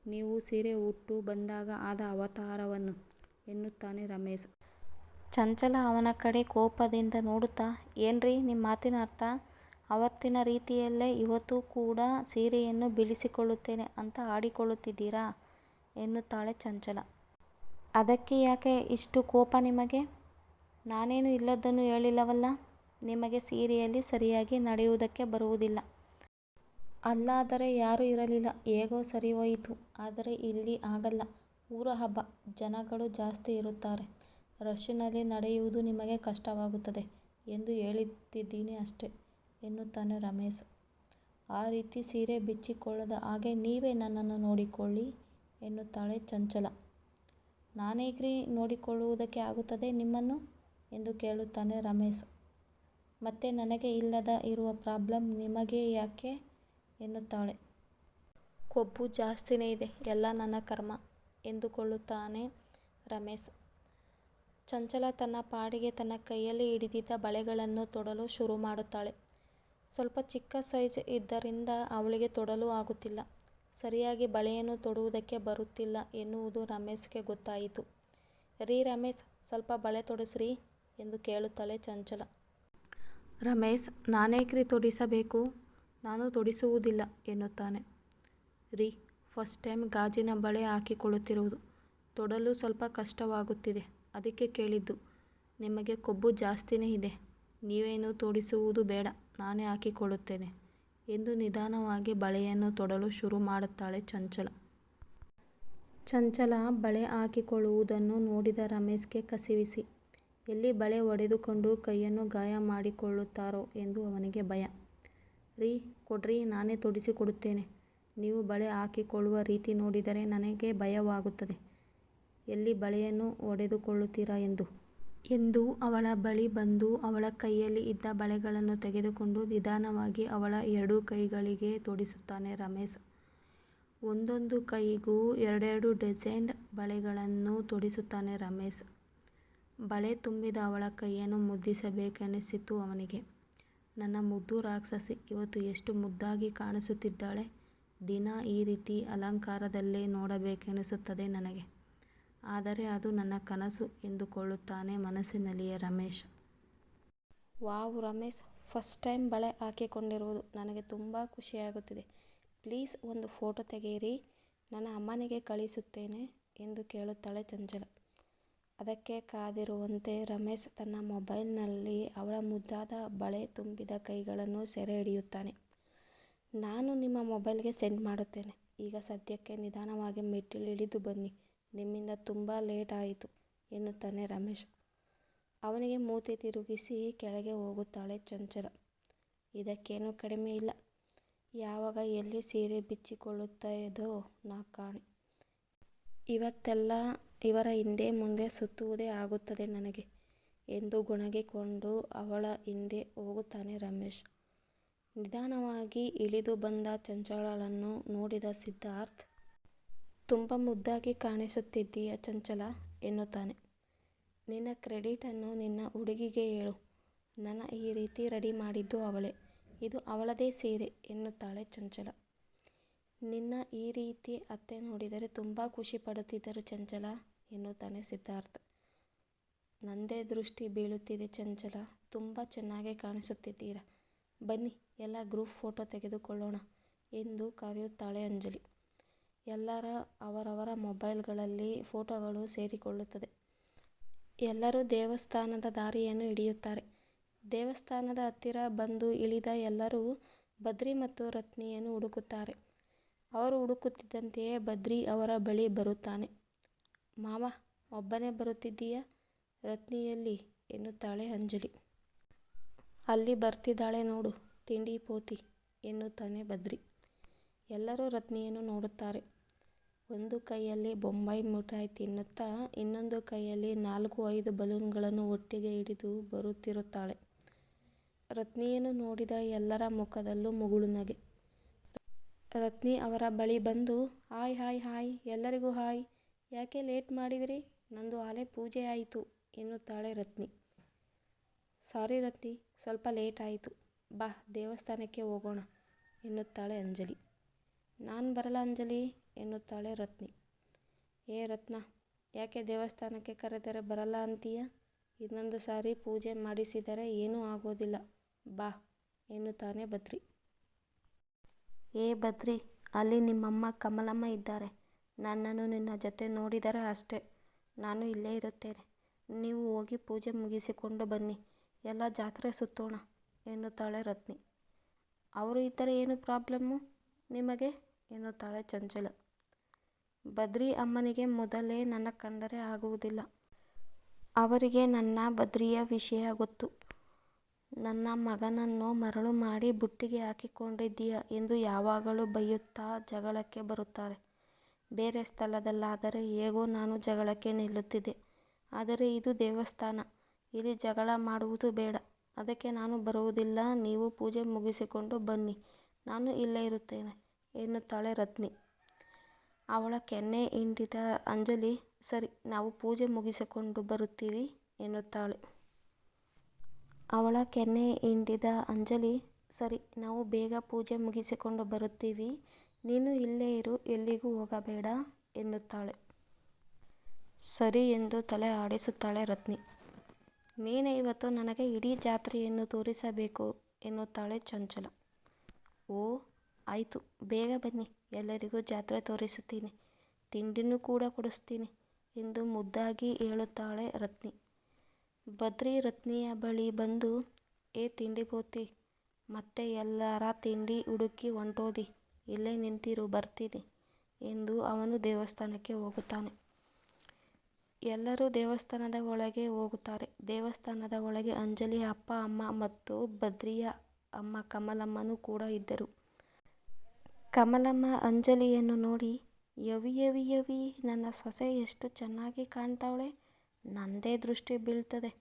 ನೀವು ಸೀರೆ ಉಟ್ಟು ಬಂದಾಗ ಆದ ಅವತಾರವನ್ನು ಎನ್ನುತ್ತಾನೆ ರಮೇಶ್. ಚಂಚಲ ಅವನ ಕಡೆ ಕೋಪದಿಂದ ನೋಡುತ್ತಾ, ಏನ್ರಿ ನಿಮ್ಮ ಮಾತಿನ ಅರ್ಥ? ಅವತ್ತಿನ ರೀತಿಯಲ್ಲೇ ಇವತ್ತು ಕೂಡ ಸೀರೆಯನ್ನು ಬಿಡಿಸಿಕೊಳ್ಳುತ್ತೇನೆ ಅಂತ ಆಡಿಕೊಳ್ಳುತ್ತಿದ್ದೀರಾ? ಎನ್ನುತ್ತಾಳೆ ಚಂಚಲ. ಅದಕ್ಕೆ ಯಾಕೆ ಇಷ್ಟು ಕೋಪ ನಿಮಗೆ? ನಾನೇನು ಇಲ್ಲದ್ದನ್ನು ಹೇಳಿಲ್ಲವಲ್ಲ. ನಿಮಗೆ ಸೀರೆಯಲ್ಲಿ ಸರಿಯಾಗಿ ನಡೆಯುವುದಕ್ಕೆ ಬರುವುದಿಲ್ಲ. ಅಲ್ಲಾದರೆ ಯಾರೂ ಇರಲಿಲ್ಲ ಹೇಗೋ ಸರಿ ಹೋಯಿತು. ಆದರೆ ಇಲ್ಲಿ ಆಗಲ್ಲ ಊರ ಹಬ್ಬ. ಜನಗಳು ಜಾಸ್ತಿ ಇರುತ್ತಾರೆ. ರಶ್ಶಿನಲ್ಲಿ ನಡೆಯುವುದು ನಿಮಗೆ ಕಷ್ಟವಾಗುತ್ತದೆ ಎಂದು ಹೇಳುತ್ತಿದ್ದೀನಿ ಅಷ್ಟೇ ಎನ್ನುತ್ತಾನೆ ರಮೇಶ್. ಆ ರೀತಿ ಸೀರೆ ಬಿಚ್ಚಿಕೊಳ್ಳದ ಹಾಗೆ ನೀವೇ ನನ್ನನ್ನು ನೋಡಿಕೊಳ್ಳಿ ಎನ್ನುತ್ತಾಳೆ ಚಂಚಲ. ನಾನೇಕ್ರಿ ನೋಡಿಕೊಳ್ಳುವುದಕ್ಕೆ ಆಗುತ್ತದೆ ನಿಮ್ಮನ್ನು? ಎಂದು ಕೇಳುತ್ತಾನೆ ರಮೇಶ್. ಮತ್ತೆ ನನಗೆ ಇಲ್ಲದ ಇರುವ ಪ್ರಾಬ್ಲಮ್ ನಿಮಗೆ ಯಾಕೆ ಎನ್ನುತ್ತಾಳೆ. ಕೊಬ್ಬು ಜಾಸ್ತಿನೇ ಇದೆ. ಎಲ್ಲ ನನ್ನ ಕರ್ಮ, ಎಂದುಕೊಳ್ಳುತ್ತಾನೆ ರಮೇಶ್. ಚಂಚಲ ತನ್ನ ಪಾಡಿಗೆ ತನ್ನ ಕೈಯಲ್ಲಿ ಹಿಡಿದಿದ್ದ ಬಳೆಗಳನ್ನು ತೊಡಲು ಶುರು ಮಾಡುತ್ತಾಳೆ. ಸ್ವಲ್ಪ ಚಿಕ್ಕ ಸೈಜ್ ಇದ್ದರಿಂದ ಅವಳಿಗೆ ತೊಡಲು ಆಗುತ್ತಿಲ್ಲ. ಸರಿಯಾಗಿ ಬಳೆಯನ್ನು ತೊಡುವುದಕ್ಕೆ ಬರುತ್ತಿಲ್ಲ ಎನ್ನುವುದು ರಮೇಶ್ಗೆ ಗೊತ್ತಾಯಿತು. ರೀ ರಮೇಶ್, ಸ್ವಲ್ಪ ಬಳೆ ತೊಡಿಸ್ರಿ ಎಂದು ಕೇಳುತ್ತಾಳೆ ಚಂಚಲ. ರಮೇಶ್, ನಾನೇಕ್ರಿ ತೊಡಿಸಬೇಕು? ನಾನು ತೊಡಿಸುವುದಿಲ್ಲ ಎನ್ನುತ್ತಾನೆ. ರೀ, ಫಸ್ಟ್ ಟೈಮ್ ಗಾಜಿನ ಬಳೆ ಹಾಕಿಕೊಳ್ಳುತ್ತಿರುವುದು. ತೊಡಲು ಸ್ವಲ್ಪ ಕಷ್ಟವಾಗುತ್ತಿದೆ. ಅದಕ್ಕೆ ಕೇಳಿದ್ದು. ನಿಮಗೆ ಕೊಬ್ಬು ಜಾಸ್ತಿನೇ ಇದೆ. ನೀವೇನು ತೊಡಿಸುವುದು ಬೇಡ, ನಾನೇ ಹಾಕಿಕೊಳ್ಳುತ್ತೇನೆ ಎಂದು ನಿಧಾನವಾಗಿ ಬಳೆಯನ್ನು ತೊಡಲು ಶುರು ಮಾಡುತ್ತಾಳೆ ಚಂಚಲ. ಚಂಚಲ ಬಳೆ ಹಾಕಿಕೊಳ್ಳುವುದನ್ನು ನೋಡಿದ ರಮೇಶ್ಗೆ ಕಸಿವಿಸಿ. ಎಲ್ಲಿ ಬಳೆ ಒಡೆದುಕೊಂಡು ಕೈಯನ್ನು ಗಾಯ ಮಾಡಿಕೊಳ್ಳುತ್ತಾರೋ ಎಂದು ಅವನಿಗೆ ಭಯ. ರೀ, ಕೊಡ್ರಿ ನಾನೇ ತೊಡಿಸಿಕೊಡುತ್ತೇನೆ. ನೀವು ಬಳೆ ಹಾಕಿಕೊಳ್ಳುವ ರೀತಿ ನೋಡಿದರೆ ನನಗೆ ಭಯವಾಗುತ್ತದೆ. ಎಲ್ಲಿ ಬಳೆಯನ್ನು ಒಡೆದುಕೊಳ್ಳುತ್ತೀರಾ ಎಂದು. ಎಂದು ಅವಳ ಬಳಿ ಬಂದು ಅವಳ ಕೈಯಲ್ಲಿ ಇದ್ದ ಬಳೆಗಳನ್ನು ತೆಗೆದುಕೊಂಡು ನಿಧಾನವಾಗಿ ಅವಳ ಎರಡೂ ಕೈಗಳಿಗೆ ತೊಡಿಸುತ್ತಾನೆ ರಮೇಶ್. ಒಂದೊಂದು ಕೈಗೂ ಎರಡೆರಡು ಡಿಸೈನ್ ಬಳೆಗಳನ್ನು ತೊಡಿಸುತ್ತಾನೆ ರಮೇಶ್. ಬಳೆ ತುಂಬಿದ ಅವಳ ಕೈಯನ್ನು ಮುದ್ದಿಸಬೇಕೆನಿಸಿತು ಅವನಿಗೆ. ನನ್ನ ಮುದ್ದು ರಾಕ್ಷಸಿ, ಇವತ್ತು ಎಷ್ಟು ಮುದ್ದಾಗಿ ಕಾಣಿಸುತ್ತಿದ್ದಾಳೆ. ದಿನ ಈ ರೀತಿ ಅಲಂಕಾರದಲ್ಲೇ ನೋಡಬೇಕೆನಿಸುತ್ತದೆ ನನಗೆ. ಆದರೆ ಅದು ನನ್ನ ಕನಸು ಎಂದುಕೊಳ್ಳುತ್ತಾನೆ ಮನಸ್ಸಿನಲ್ಲಿಯೇ Ramesh. Wow Ramesh, first time ಬಳೆ ಹಾಕಿಕೊಂಡಿರುವುದು ನನಗೆ ತುಂಬಾ ಖುಷಿಯಾಗುತ್ತಿದೆ. ಪ್ಲೀಸ್ ಒಂದು ಫೋಟೋ ತೆಗೆಯಿರಿ, ನನ್ನ ಅಮ್ಮನಿಗೆ ಕಳಿಸುತ್ತೇನೆ ಎಂದು ಕೇಳುತ್ತಾಳೆ ಚಂಚಲ. ಅದಕ್ಕೆ ಕಾದಿರುವಂತೆ ರಮೇಶ್ ತನ್ನ ಮೊಬೈಲ್ನಲ್ಲಿ ಅವಳ ಮುದ್ದಾದ ಬಳೆ ತುಂಬಿದ ಕೈಗಳನ್ನು ಸೆರೆ ಹಿಡಿಯುತ್ತಾನೆ. ನಾನು ನಿಮ್ಮ ಮೊಬೈಲ್ಗೆ ಸೆಂಡ್ ಮಾಡುತ್ತೇನೆ. ಈಗ ಸದ್ಯಕ್ಕೆ ನಿಧಾನವಾಗಿ ಮೆಟ್ಟಿಲು ಇಳಿದು ಬನ್ನಿ. ನಿಮ್ಮಿಂದ ತುಂಬ ಲೇಟ್ ಆಯಿತು ಎನ್ನುತ್ತಾನೆ ರಮೇಶ್. ಅವನಿಗೆ ಮೂತಿ ತಿರುಗಿಸಿ ಕೆಳಗೆ ಹೋಗುತ್ತಾಳೆ ಚಂಚಲ. ಇದಕ್ಕೇನೂ ಕಡಿಮೆ ಇಲ್ಲ. ಯಾವಾಗ ಎಲ್ಲಿ ಸೀರೆ ನಾ ಕಾಣಿ ಇವತ್ತೆಲ್ಲ ಇವರ ಹಿಂದೆ ಮುಂದೆ ಸುತ್ತುವುದೇ ಆಗುತ್ತದೆ ನನಗೆ ಎಂದು ಗುಣಗಿಕೊಂಡು ಅವಳ ಹಿಂದೆ ಹೋಗುತ್ತಾನೆ ರಮೇಶ್. ನಿಧಾನವಾಗಿ ಇಳಿದು ಬಂದ ಚಂಚಳಳನ್ನು ನೋಡಿದ ಸಿದ್ಧಾರ್ಥ್, ತುಂಬಾ ಮುದ್ದಾಗಿ ಕಾಣಿಸುತ್ತಿದ್ದೀಯ ಚಂಚಲ ಎನ್ನುತ್ತಾನೆ. ನಿನ್ನ ಕ್ರೆಡಿಟನ್ನು ನಿನ್ನ ಹುಡುಗಿಗೆ ಹೇಳು. ನನ್ನ ಈ ರೀತಿ ರೆಡಿ ಮಾಡಿದ್ದು ಅವಳೇ. ಇದು ಅವಳದೇ ಸೀರೆ ಎನ್ನುತ್ತಾಳೆ ಚಂಚಲ. ನಿನ್ನ ಈ ರೀತಿ ಅತ್ತೆ ನೋಡಿದರೆ ತುಂಬ ಖುಷಿ ಪಡುತ್ತಿದ್ದರು ಚಂಚಲ ಎನ್ನುತ್ತಾನೆ ಸಿದ್ಧಾರ್ಥ ನಂದೇ ದೃಷ್ಟಿ ಬೀಳುತ್ತಿದೆ ಚಂಚಲ ತುಂಬ ಚೆನ್ನಾಗಿ ಕಾಣಿಸುತ್ತಿದ್ದೀರಾ ಬನ್ನಿ, ಎಲ್ಲ ಗ್ರೂಪ್ ಫೋಟೋ ತೆಗೆದುಕೊಳ್ಳೋಣ ಎಂದು ಕರೆಯುತ್ತಾಳೆ ಅಂಜಲಿ. ಎಲ್ಲರ ಅವರವರ ಮೊಬೈಲ್ಗಳಲ್ಲಿ ಫೋಟೋಗಳು ಸೇರಿಕೊಳ್ಳುತ್ತದೆ. ಎಲ್ಲರೂ ದೇವಸ್ಥಾನದ ದಾರಿಯನ್ನು ಹಿಡಿಯುತ್ತಾರೆ. ದೇವಸ್ಥಾನದ ಹತ್ತಿರ ಬಂದು ಇಳಿದ ಎಲ್ಲರೂ ಬದ್ರಿ ಮತ್ತು ರತ್ನಿಯನ್ನು ಹುಡುಕುತ್ತಾರೆ. ಅವರು ಹುಡುಕುತ್ತಿದ್ದಂತೆಯೇ ಬದ್ರಿ ಅವರ ಬಳಿ ಬರುತ್ತಾನೆ. ಮಾವ, ಒಬ್ಬನೇ ಬರುತ್ತಿದ್ದೀಯ. ರತ್ನಿಯಲ್ಲಿ ಎನ್ನುತ್ತಾಳೆ ಅಂಜಲಿ. ಅಲ್ಲಿ ಬರ್ತಿದ್ದಾಳೆ ನೋಡು ತಿಂಡಿ ಪೋತಿ ಎನ್ನುತ್ತಾನೆ ಬದ್ರಿ. ಎಲ್ಲರೂ ರತ್ನಿಯನ್ನು ನೋಡುತ್ತಾರೆ. ಒಂದು ಕೈಯಲ್ಲಿ ಬೊಂಬೈ ಮಿಠಾಯಿ ತಿನ್ನುತ್ತಾ ಇನ್ನೊಂದು ಕೈಯಲ್ಲಿ ನಾಲ್ಕು ಐದು ಬಲೂನ್ಗಳನ್ನು ಒಟ್ಟಿಗೆ ಹಿಡಿದು ಬರುತ್ತಿರುತ್ತಾಳೆ. ರತ್ನಿಯನ್ನು ನೋಡಿದ ಎಲ್ಲರ ಮುಖದಲ್ಲೂ ಮುಗುಳು ನಗೆ. ರತ್ನಿ ಅವರ ಬಳಿ ಬಂದು, ಹಾಯ್ ಹಾಯ್ ಹಾಯ್, ಎಲ್ಲರಿಗೂ ಹಾಯ್ ಯಾಕೆ ಲೇಟ್ ಮಾಡಿದ್ರಿ ನಂದು ಆಲೆ ಪೂಜೆ ಆಯಿತು, ಎನ್ನುತ್ತಾಳೆ ರತ್ನಿ. ಸಾರಿ ರತ್ನಿ, ಸ್ವಲ್ಪ ಲೇಟ್ ಆಯಿತು. ಬಾ, ದೇವಸ್ಥಾನಕ್ಕೆ ಹೋಗೋಣ, ಎನ್ನುತ್ತಾಳೆ ಅಂಜಲಿ. ನಾನು ಬರಲ್ಲ ಅಂಜಲಿ ಎನ್ನುತ್ತಾಳೆ ರತ್ನಿ. ಏ ರತ್ನ ಯಾಕೆ ದೇವಸ್ಥಾನಕ್ಕೆ ಕರೆದರೆ ಬರಲ್ಲ ಅಂತೀಯ. ಇನ್ನೊಂದು ಸಾರಿ ಪೂಜೆ ಮಾಡಿಸಿದರೆ ಏನೂ ಆಗೋದಿಲ್ಲ ಬಾ ಎನ್ನುತ್ತಾನೆ ಬದ್ರಿ. ಏ ಬದ್ರಿ, ಅಲ್ಲಿ ನಿಮ್ಮಮ್ಮ ಕಮಲಮ್ಮ ಇದ್ದಾರೆ. ನನ್ನನ್ನು ನಿನ್ನ ಜೊತೆ ನೋಡಿದರೆ ಅಷ್ಟೇ ನಾನು ಇಲ್ಲೇ ಇರುತ್ತೇನೆ. ನೀವು ಹೋಗಿ ಪೂಜೆ ಮುಗಿಸಿಕೊಂಡು ಬನ್ನಿ ಎಲ್ಲ ಜಾತ್ರೆ ಸುತ್ತೋಣ ಎನ್ನುತ್ತಾಳೆ ರತ್ನಿ. ಅವರು ಇದ್ದರೆ ಏನು ಪ್ರಾಬ್ಲಮ್ಮು ನಿಮಗೆ ಎನ್ನುತ್ತಾಳೆ ಚಂಚಲ. ಬದ್ರಿ ಅಮ್ಮನಿಗೆ ಮೊದಲೇ ನನ್ನ ಕಂಡರೆ ಆಗುವುದಿಲ್ಲ. ಅವರಿಗೆ ನನ್ನ ಬದ್ರಿಯ ವಿಷಯ ಗೊತ್ತು. ನನ್ನ ಮಗನನ್ನು ಮರಳು ಮಾಡಿ ಬುಟ್ಟಿಗೆ ಹಾಕಿಕೊಂಡಿದ್ದೀಯ ಎಂದು ಯಾವಾಗಲೂ ಬೈಯುತ್ತಾ ಜಗಳಕ್ಕೆ ಬರುತ್ತಾರೆ. ಬೇರೆ ಸ್ಥಳದಲ್ಲಾದರೆ ಹೇಗೋ ನಾನು ಜಗಳಕ್ಕೆ ನಿಲ್ಲುತ್ತಿದ್ದೆ. ಆದರೆ ಇದು ದೇವಸ್ಥಾನ. ಇಲ್ಲಿ ಜಗಳ ಮಾಡುವುದು ಬೇಡ. ಅದಕ್ಕೆ ನಾನು ಬರುವುದಿಲ್ಲ ನೀವು ಪೂಜೆ ಮುಗಿಸಿಕೊಂಡು ಬನ್ನಿ ನಾನು ಇಲ್ಲೇ ಇರುತ್ತೇನೆ, ಎನ್ನುತ್ತಾಳೆ ರತ್ನಿ. ಅವಳ ಕೆನ್ನೆ ಹಿಂಡಿದ ಅಂಜಲಿ, ಸರಿ, ನಾವು ಪೂಜೆ ಮುಗಿಸಿಕೊಂಡು ಬರುತ್ತೀವಿ, ಎನ್ನುತ್ತಾಳೆ. ಅವಳ ಕೆನ್ನೆ ಹಿಂಡಿದ ಅಂಜಲಿ, ಸರಿ, ನಾವು ಬೇಗ ಪೂಜೆ ಮುಗಿಸಿಕೊಂಡು ಬರುತ್ತೀವಿ, ನೀನು ಇಲ್ಲೇ ಇರು, ಎಲ್ಲಿಗೂ ಹೋಗಬೇಡ, ಎನ್ನುತ್ತಾಳೆ. ಸರಿ, ಎಂದು ತಲೆ ಆಡಿಸುತ್ತಾಳೆ ರತ್ನಿ. ನೀನೇ ಇವತ್ತು ನನಗೆ ಇಡೀ ಜಾತ್ರೆಯನ್ನು ತೋರಿಸಬೇಕು, ಎನ್ನುತ್ತಾಳೆ ಚಂಚಲ. ಓ, ಆಯಿತು, ಬೇಗ ಬನ್ನಿ ಎಲ್ಲರಿಗೂ ಜಾತ್ರೆ ತೋರಿಸುತ್ತೀನಿ. ತಿಂಡಿನೂ ಕೂಡ ಕೊಡಿಸ್ತೀನಿ ಎಂದು ಮುದ್ದಾಗಿ ಹೇಳುತ್ತಾಳೆ ರತ್ನಿ. ಬದ್ರಿ ರತ್ನಿಯ ಬಳಿ ಬಂದು ಏ ತಿಂಡಿ ಪೋತಿ, ಮತ್ತೆ ಎಲ್ಲರ ತಿಂಡಿ ಹುಡುಕಿ ಹೊಂಟೋದಿ ಇಲ್ಲೇ ನಿಂತಿರು ಬರ್ತೀನಿ ಎಂದು ಅವನು ದೇವಸ್ಥಾನಕ್ಕೆ ಹೋಗುತ್ತಾನೆ. ಎಲ್ಲರೂ ದೇವಸ್ಥಾನದ ಒಳಗೆ ಹೋಗುತ್ತಾರೆ. ದೇವಸ್ಥಾನದ ಒಳಗೆ ಅಂಜಲಿಯ ಅಪ್ಪ ಅಮ್ಮ ಮತ್ತು ಬದ್ರಿಯ ಅಮ್ಮ ಕಮಲಮ್ಮನೂ ಕೂಡ ಇದ್ದರು. ಕಮಲಮ್ಮ ಅಂಜಲಿಯನ್ನು ನೋಡಿ ಯವಿಯವಿಯವಿ ನನ್ನ ಸೊಸೆ ಎಷ್ಟು ಚೆನ್ನಾಗಿ ಕಾಣ್ತಾವಳೆ, ನಂದೇ ದೃಷ್ಟಿ ಬೀಳ್ತದೆ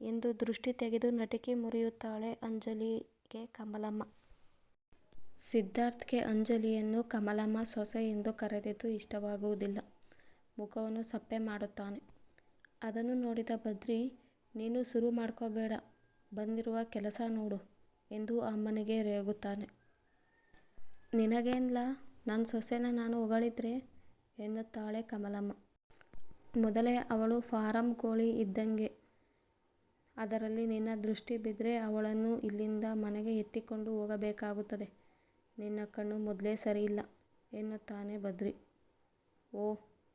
ಎಂದು ದೃಷ್ಟಿ ತೆಗೆದು ನಟಿಕೆ ಮುರಿಯುತ್ತಾಳೆ ಅಂಜಲಿಗೆ ಕಮಲಮ್ಮ. ಸಿದ್ಧಾರ್ಥ್ಗೆ ಅಂಜಲಿಯನ್ನು ಕಮಲಮ್ಮ ಸೊಸೆ ಎಂದು ಕರೆದಿದ್ದು ಇಷ್ಟವಾಗುವುದಿಲ್ಲ. ಮುಖವನ್ನು ಸಪ್ಪೆ ಮಾಡುತ್ತಾನೆ. ಅದನ್ನು ನೋಡಿದ ಬದ್ರಿ ನೀನು ಶುರು ಮಾಡ್ಕೋಬೇಡ, ಬಂದಿರುವ ಕೆಲಸ ನೋಡು ಎಂದು ಅಮ್ಮನಿಗೆ ರೇಗುತ್ತಾನೆ. ನಿನಗೇನ್ಲ ನನ್ನ ಸೊಸೆನ ನಾನು ಹೊಗಳಿದ್ರೆ ಎನ್ನುತ್ತಾಳೆ ಕಮಲಮ್ಮ. ಮೊದಲೇ ಅವಳು ಫಾರಂ ಕೋಳಿ ಇದ್ದಂಗೆ. ಅದರಲ್ಲಿ ನಿನ್ನ ದೃಷ್ಟಿ ಬಿದ್ರೆ ಅವಳನ್ನು ಇಲ್ಲಿಂದ ಮನೆಗೆ ಎತ್ತಿಕೊಂಡು ಹೋಗಬೇಕಾಗುತ್ತದೆ. ನಿನ್ನ ಕಣ್ಣು ಮೊದ್ಲೇ ಸರಿಯಿಲ್ಲ ಎನ್ನುತ್ತಾನೆ ಬದ್ರಿ. ಓ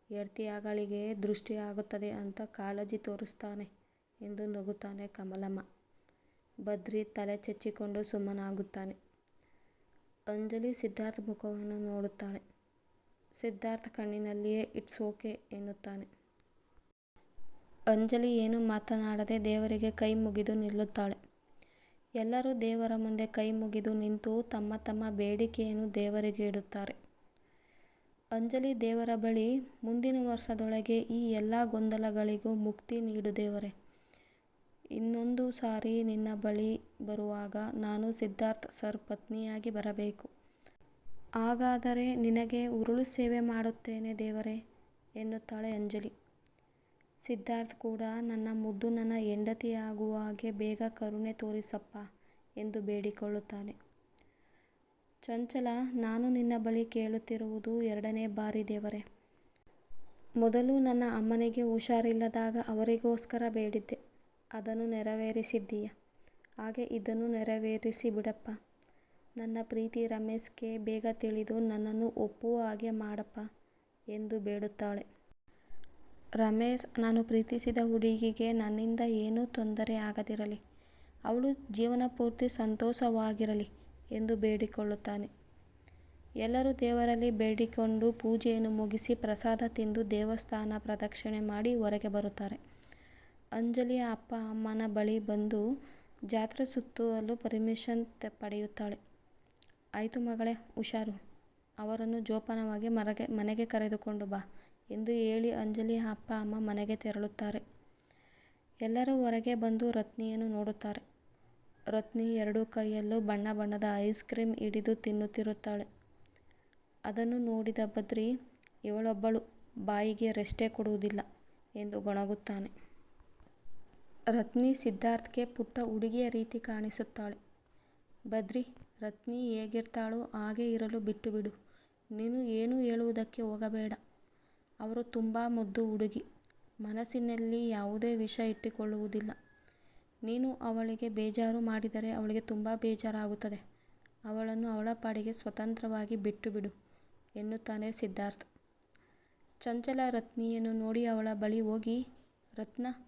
ಹೆಡ್ತಿಯಾಗಳಿಗೆ ದೃಷ್ಟಿ ಆಗುತ್ತದೆ ಅಂತ ಕಾಳಜಿ ತೋರಿಸ್ತಾನೆ ಎಂದು ನಗುತ್ತಾನೆ ಕಮಲಮ್ಮ. ಬದ್ರಿ ತಲೆ ಚೆಚ್ಚಿಕೊಂಡು ಸುಮ್ಮನಾಗುತ್ತಾನೆ. ಅಂಜಲಿ ಸಿದ್ಧಾರ್ಥ್ ಮುಖವನ್ನು ನೋಡುತ್ತಾಳೆ. ಸಿದ್ಧಾರ್ಥ್ ಕಣ್ಣಿನಲ್ಲಿಯೇ, ಇಟ್ಸ್ ಓಕೆ ಎನ್ನುತ್ತಾನೆ. ಅಂಜಲಿ ಏನು ಮಾತನಾಡದೆ ದೇವರಿಗೆ ಕೈ ಮುಗಿದು ನಿಲ್ಲುತ್ತಾಳೆ. ಎಲ್ಲರೂ ದೇವರ ಮುಂದೆ ಕೈ ಮುಗಿದು ನಿಂತು ತಮ್ಮ ತಮ್ಮ ಬೇಡಿಕೆಯನ್ನು ದೇವರಿಗೆ ಇಡುತ್ತಾರೆ. ಅಂಜಲಿ ದೇವರ ಬಳಿ ಮುಂದಿನ ವರ್ಷದೊಳಗೆ ಈ ಎಲ್ಲ ಗೊಂದಲಗಳಿಗೂ ಮುಕ್ತಿ ನೀಡು ದೇವರೇ. ಇನ್ನೊಂದು ಸಾರಿ ನಿನ್ನ ಬಳಿ ಬರುವಾಗ ನಾನು ಸಿದ್ಧಾರ್ಥ್ ಸರ್ ಪತ್ನಿಯಾಗಿ ಬರಬೇಕು. ಹಾಗಾದರೆ ನಿನಗೆ ಉರುಳು ಸೇವೆ ಮಾಡುತ್ತೇನೆ ದೇವರೇ, ಎನ್ನುತ್ತಾಳೆ ಅಂಜಲಿ. ಸಿದ್ಧಾರ್ಥ್ ಕೂಡ, ನನ್ನ ಮುದ್ದು ನನ್ನ ಹೆಂಡತಿಯಾಗುವ ಹಾಗೆ ಬೇಗ ಕರುಣೆ ತೋರಿಸಪ್ಪ ಎಂದು ಬೇಡಿಕೊಳ್ಳುತ್ತಾನೆ. ಚಂಚಲ, ನಾನು ನಿನ್ನ ಬಳಿ ಕೇಳುತ್ತಿರುವುದು ಎರಡನೇ ಬಾರಿ ದೇವರೇ. ಮೊದಲು ನನ್ನ ಅಮ್ಮನಿಗೆ ಹುಷಾರಿಲ್ಲದಾಗ ಅವರಿಗೋಸ್ಕರ ಬೇಡಿದ್ದೆ. ಅದನ್ನು ನೆರವೇರಿಸಿದ್ದೀಯ. ಹಾಗೆ ಇದನ್ನು ನೆರವೇರಿಸಿ ಬಿಡಪ್ಪ ನನ್ನ ಪ್ರೀತಿ ರಮೇಶ್ಗೆ ಬೇಗ ತಿಳಿದು ನನ್ನನ್ನು ಒಪ್ಪುವ ಹಾಗೆ ಮಾಡಪ್ಪ ಎಂದು ಬೇಡುತ್ತಾಳೆ. ರಮೇಶ್, ನಾನು ಪ್ರೀತಿಸಿದ ಹುಡುಗಿಗೆ ನನ್ನಿಂದ ಏನೂ ತೊಂದರೆ ಆಗದಿರಲಿ. ಅವಳು ಜೀವನ ಪೂರ್ತಿ ಸಂತೋಷವಾಗಿರಲಿ ಎಂದು ಬೇಡಿಕೊಳ್ಳುತ್ತಾನೆ. ಎಲ್ಲರೂ ದೇವರಲ್ಲಿ ಬೇಡಿಕೊಂಡು ಪೂಜೆಯನ್ನು ಮುಗಿಸಿ ಪ್ರಸಾದ ತಿಂದು ದೇವಸ್ಥಾನ ಪ್ರದಕ್ಷಿಣೆ ಮಾಡಿ ಹೊರಗೆ ಬರುತ್ತಾರೆ. ಅಂಜಲಿ ಅಪ್ಪ ಅಮ್ಮನ ಬಳಿ ಬಂದು ಜಾತ್ರೆ ಸುತ್ತಲು ಪರ್ಮಿಷನ್ ಪಡೆಯುತ್ತಾಳೆ. ಆಯಿತು ಮಗಳೇ, ಹುಷಾರು. ಅವರನ್ನು ಜೋಪಾನವಾಗಿ ಮರಗೆ, ಮನೆಗೆ ಕರೆದುಕೊಂಡು ಬಾ ಎಂದು ಹೇಳಿ ಅಂಜಲಿ ಅಪ್ಪ ಅಮ್ಮ ಮನೆಗೆ ತೆರಳುತ್ತಾರೆ. ಎಲ್ಲರೂ ಹೊರಗೆ ಬಂದು ರತ್ನಿಯನ್ನು ನೋಡುತ್ತಾರೆ. ರತ್ನಿ ಎರಡೂ ಕೈಯಲ್ಲೂ ಬಣ್ಣ ಬಣ್ಣದ ಐಸ್ ಕ್ರೀಮ್ ಹಿಡಿದು ತಿನ್ನುತ್ತಿರುತ್ತಾಳೆ. ಅದನ್ನು ನೋಡಿದ ಬದ್ರಿ ಇವಳೊಬ್ಬಳು, ಬಾಯಿಗೆ ರೆಸ್ಟೇ ಕೊಡುವುದಿಲ್ಲ ಎಂದು ಗೊಣಗುತ್ತಾನೆ. ರತ್ನಿ ಸಿದ್ಧಾರ್ಥ್ಗೆ ಪುಟ್ಟ ಹುಡುಗಿಯ ರೀತಿ ಕಾಣಿಸುತ್ತಾಳೆ. ಬದ್ರಿ, ರತ್ನಿ ಹೇಗಿರ್ತಾಳೋ ಹಾಗೆ ಇರಲು ಬಿಟ್ಟುಬಿಡು. ನೀನು ಏನೂ ಹೇಳುವುದಕ್ಕೆ ಹೋಗಬೇಡ. ಅವರು ತುಂಬಾ ಮುದ್ದು ಹುಡುಗಿ. ಮನಸ್ಸಿನಲ್ಲಿ ಯಾವುದೇ ವಿಷ ಇಟ್ಟುಕೊಳ್ಳುವುದಿಲ್ಲ. ನೀನು ಅವಳಿಗೆ ಬೇಜಾರು ಮಾಡಿದರೆ ಅವಳಿಗೆ ತುಂಬಾ ಬೇಜಾರಾಗುತ್ತದೆ. ಅವಳನ್ನು ಅವಳ ಪಾಡಿಗೆ ಸ್ವತಂತ್ರವಾಗಿ ಬಿಟ್ಟುಬಿಡು ಎನ್ನುತ್ತಾನೆ ಸಿದ್ಧಾರ್ಥ್. ಚಂಚಲ ರತ್ನಿಯನ್ನು ನೋಡಿ ಅವಳ ಬಳಿ ಹೋಗಿ, Ratna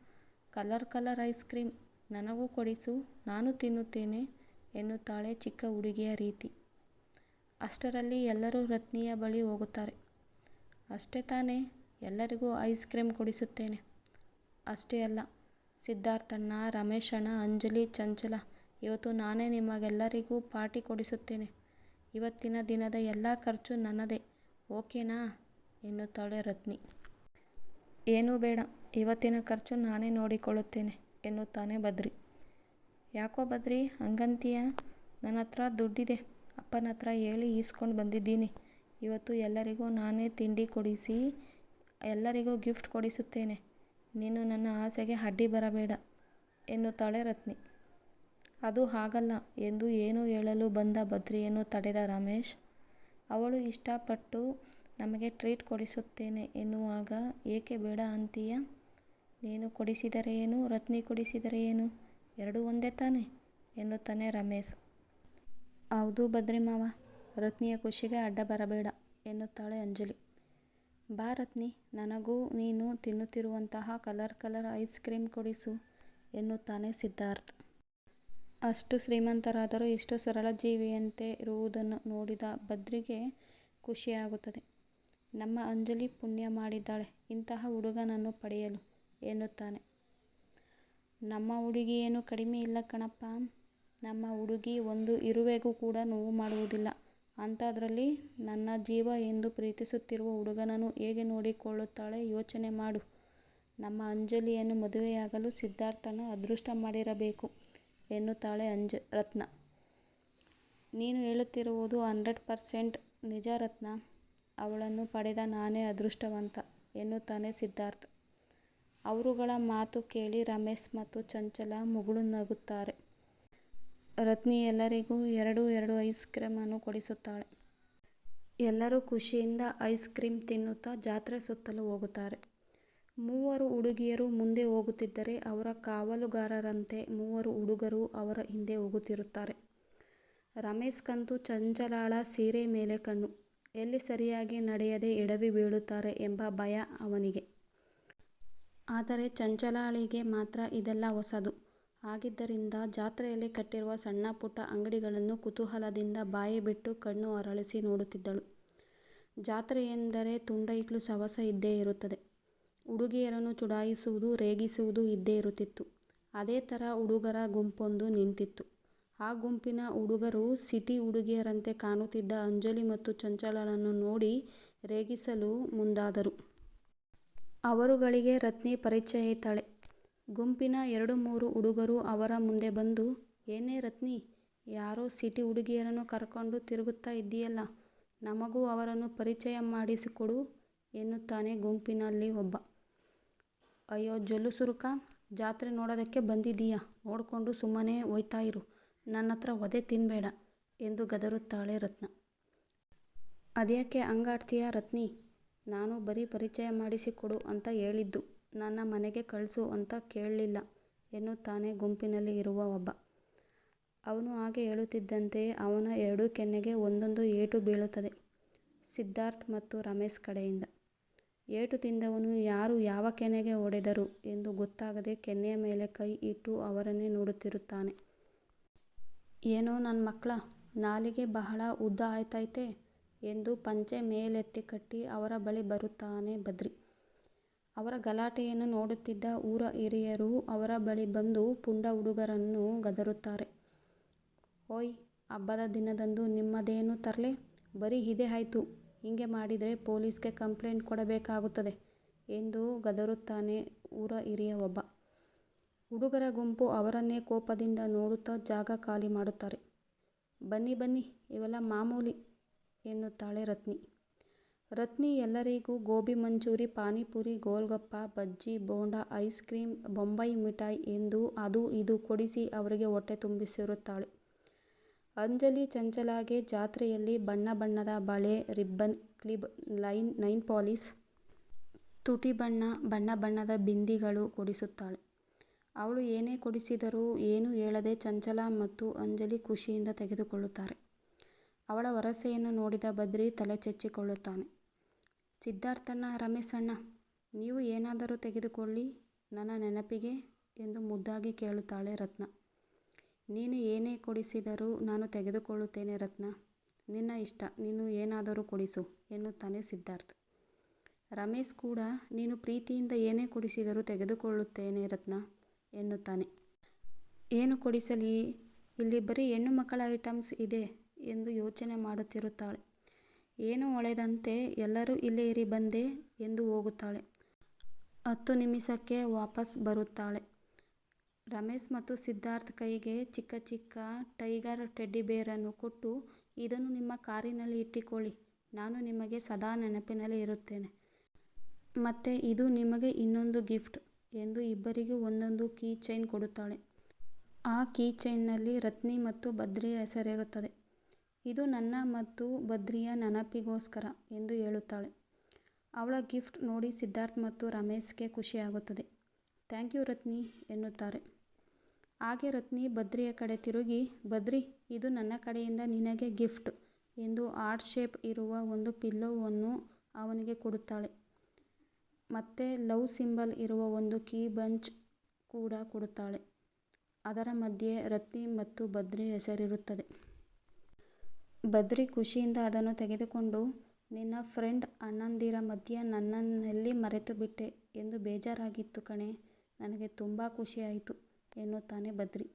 colour colour ice cream ನನಗೂ ಕೊಡಿಸು, ನಾನು ತಿನ್ನುತ್ತೇನೆ ಎನ್ನುತ್ತಾಳೆ ಚಿಕ್ಕ ಹುಡುಗಿಯ ರೀತಿ. ಅಷ್ಟರಲ್ಲಿ ಎಲ್ಲರೂ ರತ್ನಿಯ ಬಳಿ ಹೋಗುತ್ತಾರೆ. ಅಷ್ಟೇ ತಾನೇ, ಎಲ್ಲರಿಗೂ ಐಸ್ ಕ್ರೀಮ್ ಕೊಡಿಸುತ್ತೇನೆ. ಅಷ್ಟೇ ಅಲ್ಲ, ಸಿದ್ಧಾರ್ಥಣ್ಣ, ರಮೇಶಣ್ಣ, ಅಂಜಲಿ, ಚಂಚಲ, ಇವತ್ತು ನಾನೇ ನಿಮಗೆಲ್ಲರಿಗೂ ಪಾರ್ಟಿ ಕೊಡಿಸುತ್ತೇನೆ. ಇವತ್ತಿನ ದಿನದ ಎಲ್ಲ ಖರ್ಚು ನನ್ನದೇ, ಓಕೆನಾ ಎನ್ನುತ್ತಾಳೆ ರತ್ನಿ. ಏನೂ ಬೇಡ, ಇವತ್ತಿನ ಖರ್ಚು ನಾನೇ ನೋಡಿಕೊಳ್ಳುತ್ತೇನೆ ಎನ್ನುತ್ತಾನೆ ಬದ್ರಿ. ಯಾಕೋ ಬದ್ರಿ, ಹಾಗಂತೀಯ ನನ್ನತ್ರ ದುಡ್ಡಿದೆ ಅಪ್ಪನತ್ರ ಹೇಳಿ ಈಸ್ಕೊಂಡು ಬಂದಿದ್ದೀನಿ. ಇವತ್ತು ಎಲ್ಲರಿಗೂ ನಾನೇ ತಿಂಡಿ ಕೊಡಿಸಿ, ಎಲ್ಲರಿಗೂ ಗಿಫ್ಟ್ ಕೊಡಿಸುತ್ತೇನೆ. ನೀನು ನನ್ನ ಆಸೆಗೆ ಅಡ್ಡಿ ಬರಬೇಡ ಎನ್ನುತ್ತಾಳೆ ರತ್ನಿ. ಅದು ಹಾಗಲ್ಲ ಎಂದು ಏನೂ ಹೇಳಲು ಬಂದ ಬದ್ರಿಯನ್ನು ತಡೆದ ರಮೇಶ್ ಅವಳು ಇಷ್ಟಪಟ್ಟು ನಮಗೆ ಟ್ರೀಟ್ ಕೊಡಿಸುತ್ತೇನೆ ಎನ್ನುವಾಗ, ಏಕೆ ಬೇಡ ಅಂತೀಯ. ನೀನು ಕೊಡಿಸಿದರೆ ಏನು ರತ್ನಿ ಕೊಡಿಸಿದರೆ ಏನು ಎರಡೂ ಒಂದೇ ತಾನೆ ಎನ್ನುತ್ತಾನೆ ರಮೇಶ್. ಹೌದು ಬದ್ರಿ ಮಾವ, ರತ್ನಿಯ ಖುಷಿಗೆ ಅಡ್ಡ ಬರಬೇಡ, ಎನ್ನುತ್ತಾಳೆ ಅಂಜಲಿ. ಬಾ ರತ್ನಿ, ನನಗೂ ನೀನು ತಿನ್ನುತ್ತಿರುವಂತಹ ಕಲರ್ ಕಲರ್ ಐಸ್ ಕ್ರೀಮ್ ಕೊಡಿಸು, ಎನ್ನುತ್ತಾನೆ ಸಿದ್ಧಾರ್ಥ್. ಅಷ್ಟು ಶ್ರೀಮಂತರಾದರೂ ಇಷ್ಟು ಸರಳ ಜೀವಿಯಂತೆ ಇರುವುದನ್ನು ನೋಡಿದ ಬದ್ರಿಗೆ ಖುಷಿಯಾಗುತ್ತದೆ. ನಮ್ಮ ಅಂಜಲಿ ಪುಣ್ಯ ಮಾಡಿದ್ದಾಳೆ, ಇಂತಹ ಹುಡುಗನನ್ನು ಪಡೆಯಲು ಎನ್ನುತ್ತಾನೆ. ನಮ್ಮ ಹುಡುಗಿ ಏನು ಕಡಿಮೆ ಇಲ್ಲ ಕಣಪ್ಪ ನಮ್ಮ ಹುಡುಗಿ ಒಂದು ಇರುವೆಗೂ ಕೂಡ ನೋವು ಮಾಡುವುದಿಲ್ಲ. ಅಂಥದ್ರಲ್ಲಿ ನನ್ನ ಜೀವ ಎಂದು ಪ್ರೀತಿಸುತ್ತಿರುವ ಹುಡುಗನನ್ನು ಹೇಗೆ ನೋಡಿಕೊಳ್ಳುತ್ತಾಳೆ ಯೋಚನೆ ಮಾಡು. ನಮ್ಮ ಅಂಜಲಿಯನ್ನು ಮದುವೆಯಾಗಲು ಸಿದ್ಧಾರ್ಥನ ಅದೃಷ್ಟ ಮಾಡಿರಬೇಕು ಎನ್ನುತ್ತಾಳೆ ಅಂಜ, ರತ್ನ ನೀನು ಹೇಳುತ್ತಿರುವುದು ಹಂಡ್ರೆಡ್ ಪರ್ಸೆಂಟ್ ನಿಜ, ರತ್ನಾ. ಅವಳನ್ನು ಪಡೆದ ನಾನೇ ಅದೃಷ್ಟವಂತ ಎನ್ನುತ್ತಾನೆ ಸಿದ್ಧಾರ್ಥ್. ಅವರುಗಳ ಮಾತು ಕೇಳಿ ರಮೇಶ್ ಮತ್ತು ಚಂಚಲ ಮುಗುಳು ನಗುತ್ತಾರೆ. ರತ್ನಿ ಎಲ್ಲರಿಗೂ ಎರಡು ಎರಡು ಐಸ್ ಕ್ರೀಮನ್ನು ಕೊಡಿಸುತ್ತಾಳೆ. ಎಲ್ಲರೂ ಖುಷಿಯಿಂದ ಐಸ್ ಕ್ರೀಮ್ ತಿನ್ನುತ್ತಾ ಜಾತ್ರೆ ಸುತ್ತಲು ಹೋಗುತ್ತಾರೆ. ಮೂವರು ಹುಡುಗಿಯರು ಮುಂದೆ ಹೋಗುತ್ತಿದ್ದರೆ ಅವರ ಕಾವಲುಗಾರರಂತೆ ಮೂವರು ಹುಡುಗರು ಅವರ ಹಿಂದೆ ಹೋಗುತ್ತಿರುತ್ತಾರೆ. ರಮೇಶ್ ಕಂತು ಚಂಚಲಾಳ ಸೀರೆ ಮೇಲೆ ಕಣ್ಣು. ಎಲ್ಲಿ ಸರಿಯಾಗಿ ನಡೆಯದೆ ಎಡವಿ ಬೀಳುತ್ತಾರೆ ಎಂಬ ಭಯ ಅವನಿಗೆ. ಆದರೆ ಚಂಚಲಾಳಿಗೆ ಮಾತ್ರ ಇದೆಲ್ಲ ಹೊಸದು. ಆಗಿದ್ದರಿಂದ ಜಾತ್ರೆಯಲ್ಲಿ ಕಟ್ಟಿರುವ ಸಣ್ಣ ಪುಟ್ಟ ಅಂಗಡಿಗಳನ್ನು ಕುತೂಹಲದಿಂದ ಬಾಯಿ ಬಿಟ್ಟು ಕಣ್ಣು ಅರಳಿಸಿ ನೋಡುತ್ತಿದ್ದಳು. ಜಾತ್ರೆಯೆಂದರೆ ತುಂಡೈಕ್ಳು ಸವಸ ಇದ್ದೇ ಇರುತ್ತದೆ. ಹುಡುಗಿಯರನ್ನು ಚುಡಾಯಿಸುವುದು, ರೇಗಿಸುವುದು ಇದ್ದೇ ಇರುತ್ತಿತ್ತು. ಅದೇ ಥರ ಹುಡುಗರ ಗುಂಪೊಂದು ನಿಂತಿತ್ತು. ಆ ಗುಂಪಿನ ಹುಡುಗರು ಸಿಟಿ ಹುಡುಗಿಯರಂತೆ ಕಾಣುತ್ತಿದ್ದ ಅಂಜಲಿ ಮತ್ತು ಚಂಚಲನನ್ನು ನೋಡಿ ರೇಗಿಸಲು ಮುಂದಾದರು. ಅವರುಗಳಿಗೆ ರತ್ನಿ ಪರಿಚಯ ಪರಿಚಯಯಿದ್ದಾಳೆ. ಗುಂಪಿನ ಎರಡು ಮೂರು ಹುಡುಗರು ಅವರ ಮುಂದೆ ಬಂದು, ಏನೇ ರತ್ನಿ, ಯಾರೋ ಸಿಟಿ ಹುಡುಗಿಯರನ್ನು ಕರ್ಕೊಂಡು ತಿರುಗುತ್ತಾ ಇದ್ದೀಯಲ್ಲ, ನಮಗೂ ಅವರನ್ನು ಪರಿಚಯ ಮಾಡಿಸಿಕೊಡು ಎನ್ನುತ್ತಾನೆ ಗುಂಪಿನಲ್ಲಿ ಒಬ್ಬ. ಅಯ್ಯೋ ಜೊಲ್ಲು ಸುರುಕ, ಜಾತ್ರೆ ನೋಡೋದಕ್ಕೆ ಬಂದಿದ್ದೀಯಾ, ನೋಡ್ಕೊಂಡು ಸುಮ್ಮನೆ ಹೋಯ್ತಾ ಇರು, ನನ್ನತ್ರ ಒದೆ ತಿನ್ಬೇಡ ಎಂದು ಗದರುತ್ತಾಳೆ ರತ್ನ. ಅದ್ಯಾಕೆ ಹಂಗಾಡ್ತೀಯ ರತ್ನಿ, ನಾನು ಬರೀ ಪರಿಚಯ ಮಾಡಿಸಿಕೊಡು ಅಂತ ಹೇಳಿದ್ದು, ನನ್ನ ಮನೆಗೆ ಕಳಿಸು ಅಂತ ಕೇಳಲಿಲ್ಲ ಎನ್ನುತ್ತಾನೆ ಗುಂಪಿನಲ್ಲಿ ಇರುವ ಒಬ್ಬ. ಅವನು ಹಾಗೆ ಹೇಳುತ್ತಿದ್ದಂತೆಯೇ ಅವನ ಎರಡೂ ಕೆನ್ನೆಗೆ ಒಂದೊಂದು ಏಟು ಬೀಳುತ್ತದೆ ಸಿದ್ಧಾರ್ಥ್ ಮತ್ತು ರಮೇಶ್ ಕಡೆಯಿಂದ. ಏಟು ತಿಂದವನು ಯಾರು ಯಾವ ಕೆನೆಗೆ ಹೊಡೆದರು ಎಂದು ಗೊತ್ತಾಗದೆ ಕೆನ್ನೆಯ ಮೇಲೆ ಕೈ ಇಟ್ಟು ಅವರನ್ನೇ ನೋಡುತ್ತಿರುತ್ತಾನೆ. ಏನೋ ನನ್ನ ಮಕ್ಕಳ ನಾಲಿಗೆ ಬಹಳ ಉದ್ದ ಆಯ್ತೈತೆ ಎಂದು ಪಂಚೆ ಮೇಲೆತ್ತಿ ಕಟ್ಟಿ ಅವರ ಬಳಿ ಬರುತ್ತಾನೆ ಬದ್ರಿ. ಅವರ ಗಲಾಟೆಯನ್ನು ನೋಡುತ್ತಿದ್ದ ಊರ ಹಿರಿಯರು ಅವರ ಬಳಿ ಬಂದು ಪುಂಡ ಹುಡುಗರನ್ನು ಗದರುತ್ತಾರೆ. ಓಯ್ ಹಬ್ಬದ ದಿನದಂದು ನಿಮ್ಮದೇನು ತರಲೆ ಬರೀ ಇದೇ ಆಯ್ತು, ಹಿಂಗೆ ಮಾಡಿದರೆ ಪೊಲೀಸ್ಗೆ ಕಂಪ್ಲೇಂಟ್ ಕೊಡಬೇಕಾಗುತ್ತದೆ ಎಂದು ಗದರುತ್ತಾನೆ ಊರ ಹಿರಿಯ ಒಬ್ಬ. ಹುಡುಗರ ಗುಂಪು ಅವರನ್ನೇ ಕೋಪದಿಂದ ನೋಡುತ್ತಾ ಜಾಗ ಖಾಲಿ ಮಾಡುತ್ತಾರೆ. ಬನ್ನಿ ಬನ್ನಿ ಇವೆಲ್ಲ ಮಾಮೂಲಿ ಎನ್ನುತ್ತಾಳೆ ರತ್ನಿ. ರತ್ನಿ ಎಲ್ಲರಿಗೂ ಗೋಬಿ ಮಂಚೂರಿ, ಪಾನಿಪುರಿ, ಗೋಲ್ಗಪ್ಪ, ಬಜ್ಜಿ, ಬೋಂಡಾ, ಐಸ್ ಕ್ರೀಮ್ ಬೊಂಬೈ ಮಿಠಾಯಿ ಎಂದು ಅದು ಇದು ಕೊಡಿಸಿ ಅವರಿಗೆ ಹೊಟ್ಟೆ ತುಂಬಿಸಿರುತ್ತಾಳೆ. ಅಂಜಲಿ ಚಂಚಲಾಗೆ ಜಾತ್ರೆಯಲ್ಲಿ ಬಣ್ಣ ಬಣ್ಣದ ಬಳೆ, ribbon, clip line nail polish ತುಟಿ ಬಣ್ಣ, ಬಣ್ಣ ಬಣ್ಣದ ಬಿಂದಿಗಳು ಕೊಡಿಸುತ್ತಾಳೆ. ಅವಳು ಏನೇ ಕೊಡಿಸಿದರೂ ಏನೂ ಹೇಳದೆ ಚಂಚಲ ಮತ್ತು ಅಂಜಲಿ ಖುಷಿಯಿಂದ ತೆಗೆದುಕೊಳ್ಳುತ್ತಾರೆ. ಅವಳ ವರಸೆಯನ್ನು ನೋಡಿದ ಬದ್ರಿ ತಲೆ ಚೆಚ್ಚಿಕೊಳ್ಳುತ್ತಾನೆ. ಸಿದ್ಧಾರ್ಥಣ್ಣ, ರಮೇಶ್ ಅಣ್ಣ, ನೀವು ಏನಾದರೂ ತೆಗೆದುಕೊಳ್ಳಿ ನನ್ನ ನೆನಪಿಗೆ ಎಂದು ಮುದ್ದಾಗಿ ಕೇಳುತ್ತಾಳೆ ರತ್ನ. ನೀನು ಏನೇ ಕೊಡಿಸಿದರೂ ನಾನು ತೆಗೆದುಕೊಳ್ಳುತ್ತೇನೆ ರತ್ನ, ನಿನ್ನ ಇಷ್ಟ ನೀನು ಏನಾದರೂ ಕೊಡಿಸು ಎನ್ನುತ್ತಾನೆ ಸಿದ್ಧಾರ್ಥ. ರಮೇಶ್ ಕೂಡ ನೀನು ಪ್ರೀತಿಯಿಂದ ಏನೇ ಕೊಡಿಸಿದರೂ ತೆಗೆದುಕೊಳ್ಳುತ್ತೇನೆ ರತ್ನ ಎನ್ನುತ್ತಾನೆ. ಏನು ಕೊಡಿಸಲಿ, ಇಲ್ಲಿ ಬರೀ ಹೆಣ್ಣು ಮಕ್ಕಳ ಐಟಮ್ಸ್ ಇದೆ ಎಂದು ಯೋಚನೆ ಮಾಡುತ್ತಿರುತ್ತಾಳೆ. ಏನು ಒಳೆದಂತೆ ಎಲ್ಲರೂ ಇಲ್ಲೇ ಇರಿ ಬಂದೆ ಎಂದು ಹೋಗುತ್ತಾಳೆ. ಹತ್ತು ನಿಮಿಷಕ್ಕೆ ವಾಪಸ್ ಬರುತ್ತಾಳೆ. ರಮೇಶ್ ಮತ್ತು ಸಿದ್ಧಾರ್ಥ್ ಕೈಗೆ ಚಿಕ್ಕ ಚಿಕ್ಕ ಟೈಗರ್ ಟೆಡ್ಡಿ ಬೇರನ್ನು ಕೊಟ್ಟು, ಇದನ್ನು ನಿಮ್ಮ ಕಾರಿನಲ್ಲಿ ಇಟ್ಟುಕೊಳ್ಳಿ, ನಾನು ನಿಮಗೆ ಸದಾ ನೆನಪಿನಲ್ಲಿ ಇರುತ್ತೇನೆ. ಮತ್ತೆ ಇದು ನಿಮಗೆ ಇನ್ನೊಂದು ಗಿಫ್ಟ್ ಎಂದು ಇಬ್ಬರಿಗೂ ಒಂದೊಂದು ಕೀ ಚೈನ್ ಕೊಡುತ್ತಾಳೆ. ಆ ಕೀ ಚೈನ್ನಲ್ಲಿ ರತ್ನಿ ಮತ್ತು ಬದ್ರಿಯ ಹೆಸರಿರುತ್ತದೆ. ಇದು ನನ್ನ ಮತ್ತು ಬದ್ರಿಯ ನೆನಪಿಗೋಸ್ಕರ ಎಂದು ಹೇಳುತ್ತಾಳೆ. ಅವಳ ಗಿಫ್ಟ್ ನೋಡಿ ಸಿದ್ಧಾರ್ಥ್ ಮತ್ತು ರಮೇಶ್ಗೆ ಖುಷಿಯಾಗುತ್ತದೆ. ಥ್ಯಾಂಕ್ ಯು ರತ್ನಿ ಎನ್ನುತ್ತಾರೆ. ಹಾಗೆ ರತ್ನಿ ಬದ್ರಿಯ ಕಡೆ ತಿರುಗಿ, ಬದ್ರಿ ಇದು ನನ್ನ ಕಡೆಯಿಂದ ನಿನಗೆ ಗಿಫ್ಟ್ ಎಂದು ಹಾರ್ಟ್ ಶೇಪ್ ಇರುವ ಒಂದು ಪಿಲ್ಲೋವನ್ನು ಅವನಿಗೆ ಕೊಡುತ್ತಾಳೆ. ಮತ್ತೆ ಲವ್ ಸಿಂಬಲ್ ಇರುವ ಒಂದು ಕೀ ಬಂಚ್ ಕೂಡ ಕೊಡುತ್ತಾಳೆ. ಅದರ ಮಧ್ಯೆ ರತ್ನಿ ಮತ್ತು ಬದ್ರಿ ಹೆಸರಿರುತ್ತದೆ. ಬದ್ರಿ ಖುಷಿಯಿಂದ ಅದನ್ನು ತೆಗೆದುಕೊಂಡು, ನಿನ್ನ ಫ್ರೆಂಡ್ ಅಣ್ಣಂದಿರ ಮಧ್ಯೆ ನನ್ನನ್ನೆಲ್ಲಿ ಮರೆತುಬಿಟ್ಟೆ ಎಂದು ಬೇಜಾರಾಗಿತ್ತು ಕಣೇ, ನನಗೆ ತುಂಬಾ ಖುಷಿಯಾಯಿತು ಎನ್ನುತ್ತಾನೆ ಬದ್ರಿ.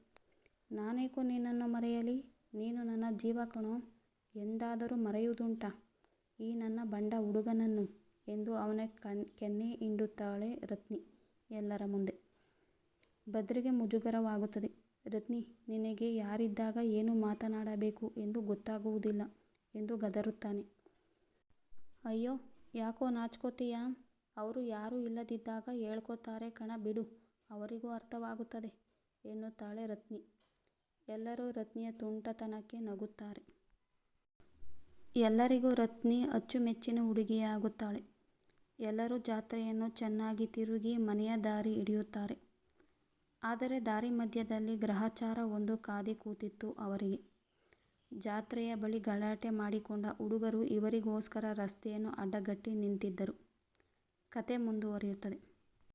ನಾನೇಕೋ ನಿನ್ನನ್ನು ಮರೆಯಲಿ, ನೀನು ನನ್ನ ಜೀವ ಕಣೋ, ಎಂದಾದರೂ ಮರೆಯುವುದುಂಟಾ ಈ ನನ್ನ ಬಂಡ ಹುಡುಗನನ್ನು ಎಂದು ಅವನ ಕೆನ್ನೆ ಹಿಂಡುತ್ತಾಳೆ ರತ್ನಿ ಎಲ್ಲರ ಮುಂದೆ. ಭದ್ರಿಗೆ ಮುಜುಗರವಾಗುತ್ತದೆ. ರತ್ನಿ, ನಿನಗೆ ಯಾರಿದ್ದಾಗ ಏನು ಮಾತನಾಡಬೇಕು ಎಂದು ಗೊತ್ತಾಗುವುದಿಲ್ಲ ಎಂದು ಗದರುತ್ತಾನೆ. ಅಯ್ಯೋ ಯಾಕೋ ನಾಚ್ಕೋತೀಯ, ಅವರು ಯಾರೂ ಇಲ್ಲದಿದ್ದಾಗ ಹೇಳ್ಕೋತಾರೆ ಕಣ ಬಿಡು, ಅವರಿಗೂ ಅರ್ಥವಾಗುತ್ತದೆ ಎನ್ನುತ್ತಾಳೆ ರತ್ನಿ. ಎಲ್ಲರೂ ರತ್ನಿಯ ತುಂಟತನಕ್ಕೆ ನಗುತ್ತಾರೆ. ಎಲ್ಲರಿಗೂ ರತ್ನಿ ಅಚ್ಚುಮೆಚ್ಚಿನ ಹುಡುಗಿಯಾಗುತ್ತಾಳೆ. ಎಲ್ಲರೂ ಜಾತ್ರೆಯನ್ನು ಚೆನ್ನಾಗಿ ತಿರುಗಿ ಮನೆಯ ದಾರಿ ಹಿಡಿಯುತ್ತಾರೆ. ಆದರೆ ದಾರಿ ಮಧ್ಯದಲ್ಲಿ ಗ್ರಹಚಾರ ಒಂದು ಕಾದಿ ಕೂತಿತ್ತು ಅವರಿಗೆ. ಜಾತ್ರೆಯ ಬಳಿ ಗಲಾಟೆ ಮಾಡಿಕೊಂಡ ಹುಡುಗರು ಇವರಿಗೋಸ್ಕರ ರಸ್ತೆಯನ್ನು ಅಡ್ಡಗಟ್ಟಿ ನಿಂತಿದ್ದರು. ಕಥೆ ಮುಂದುವರಿಯುತ್ತದೆ.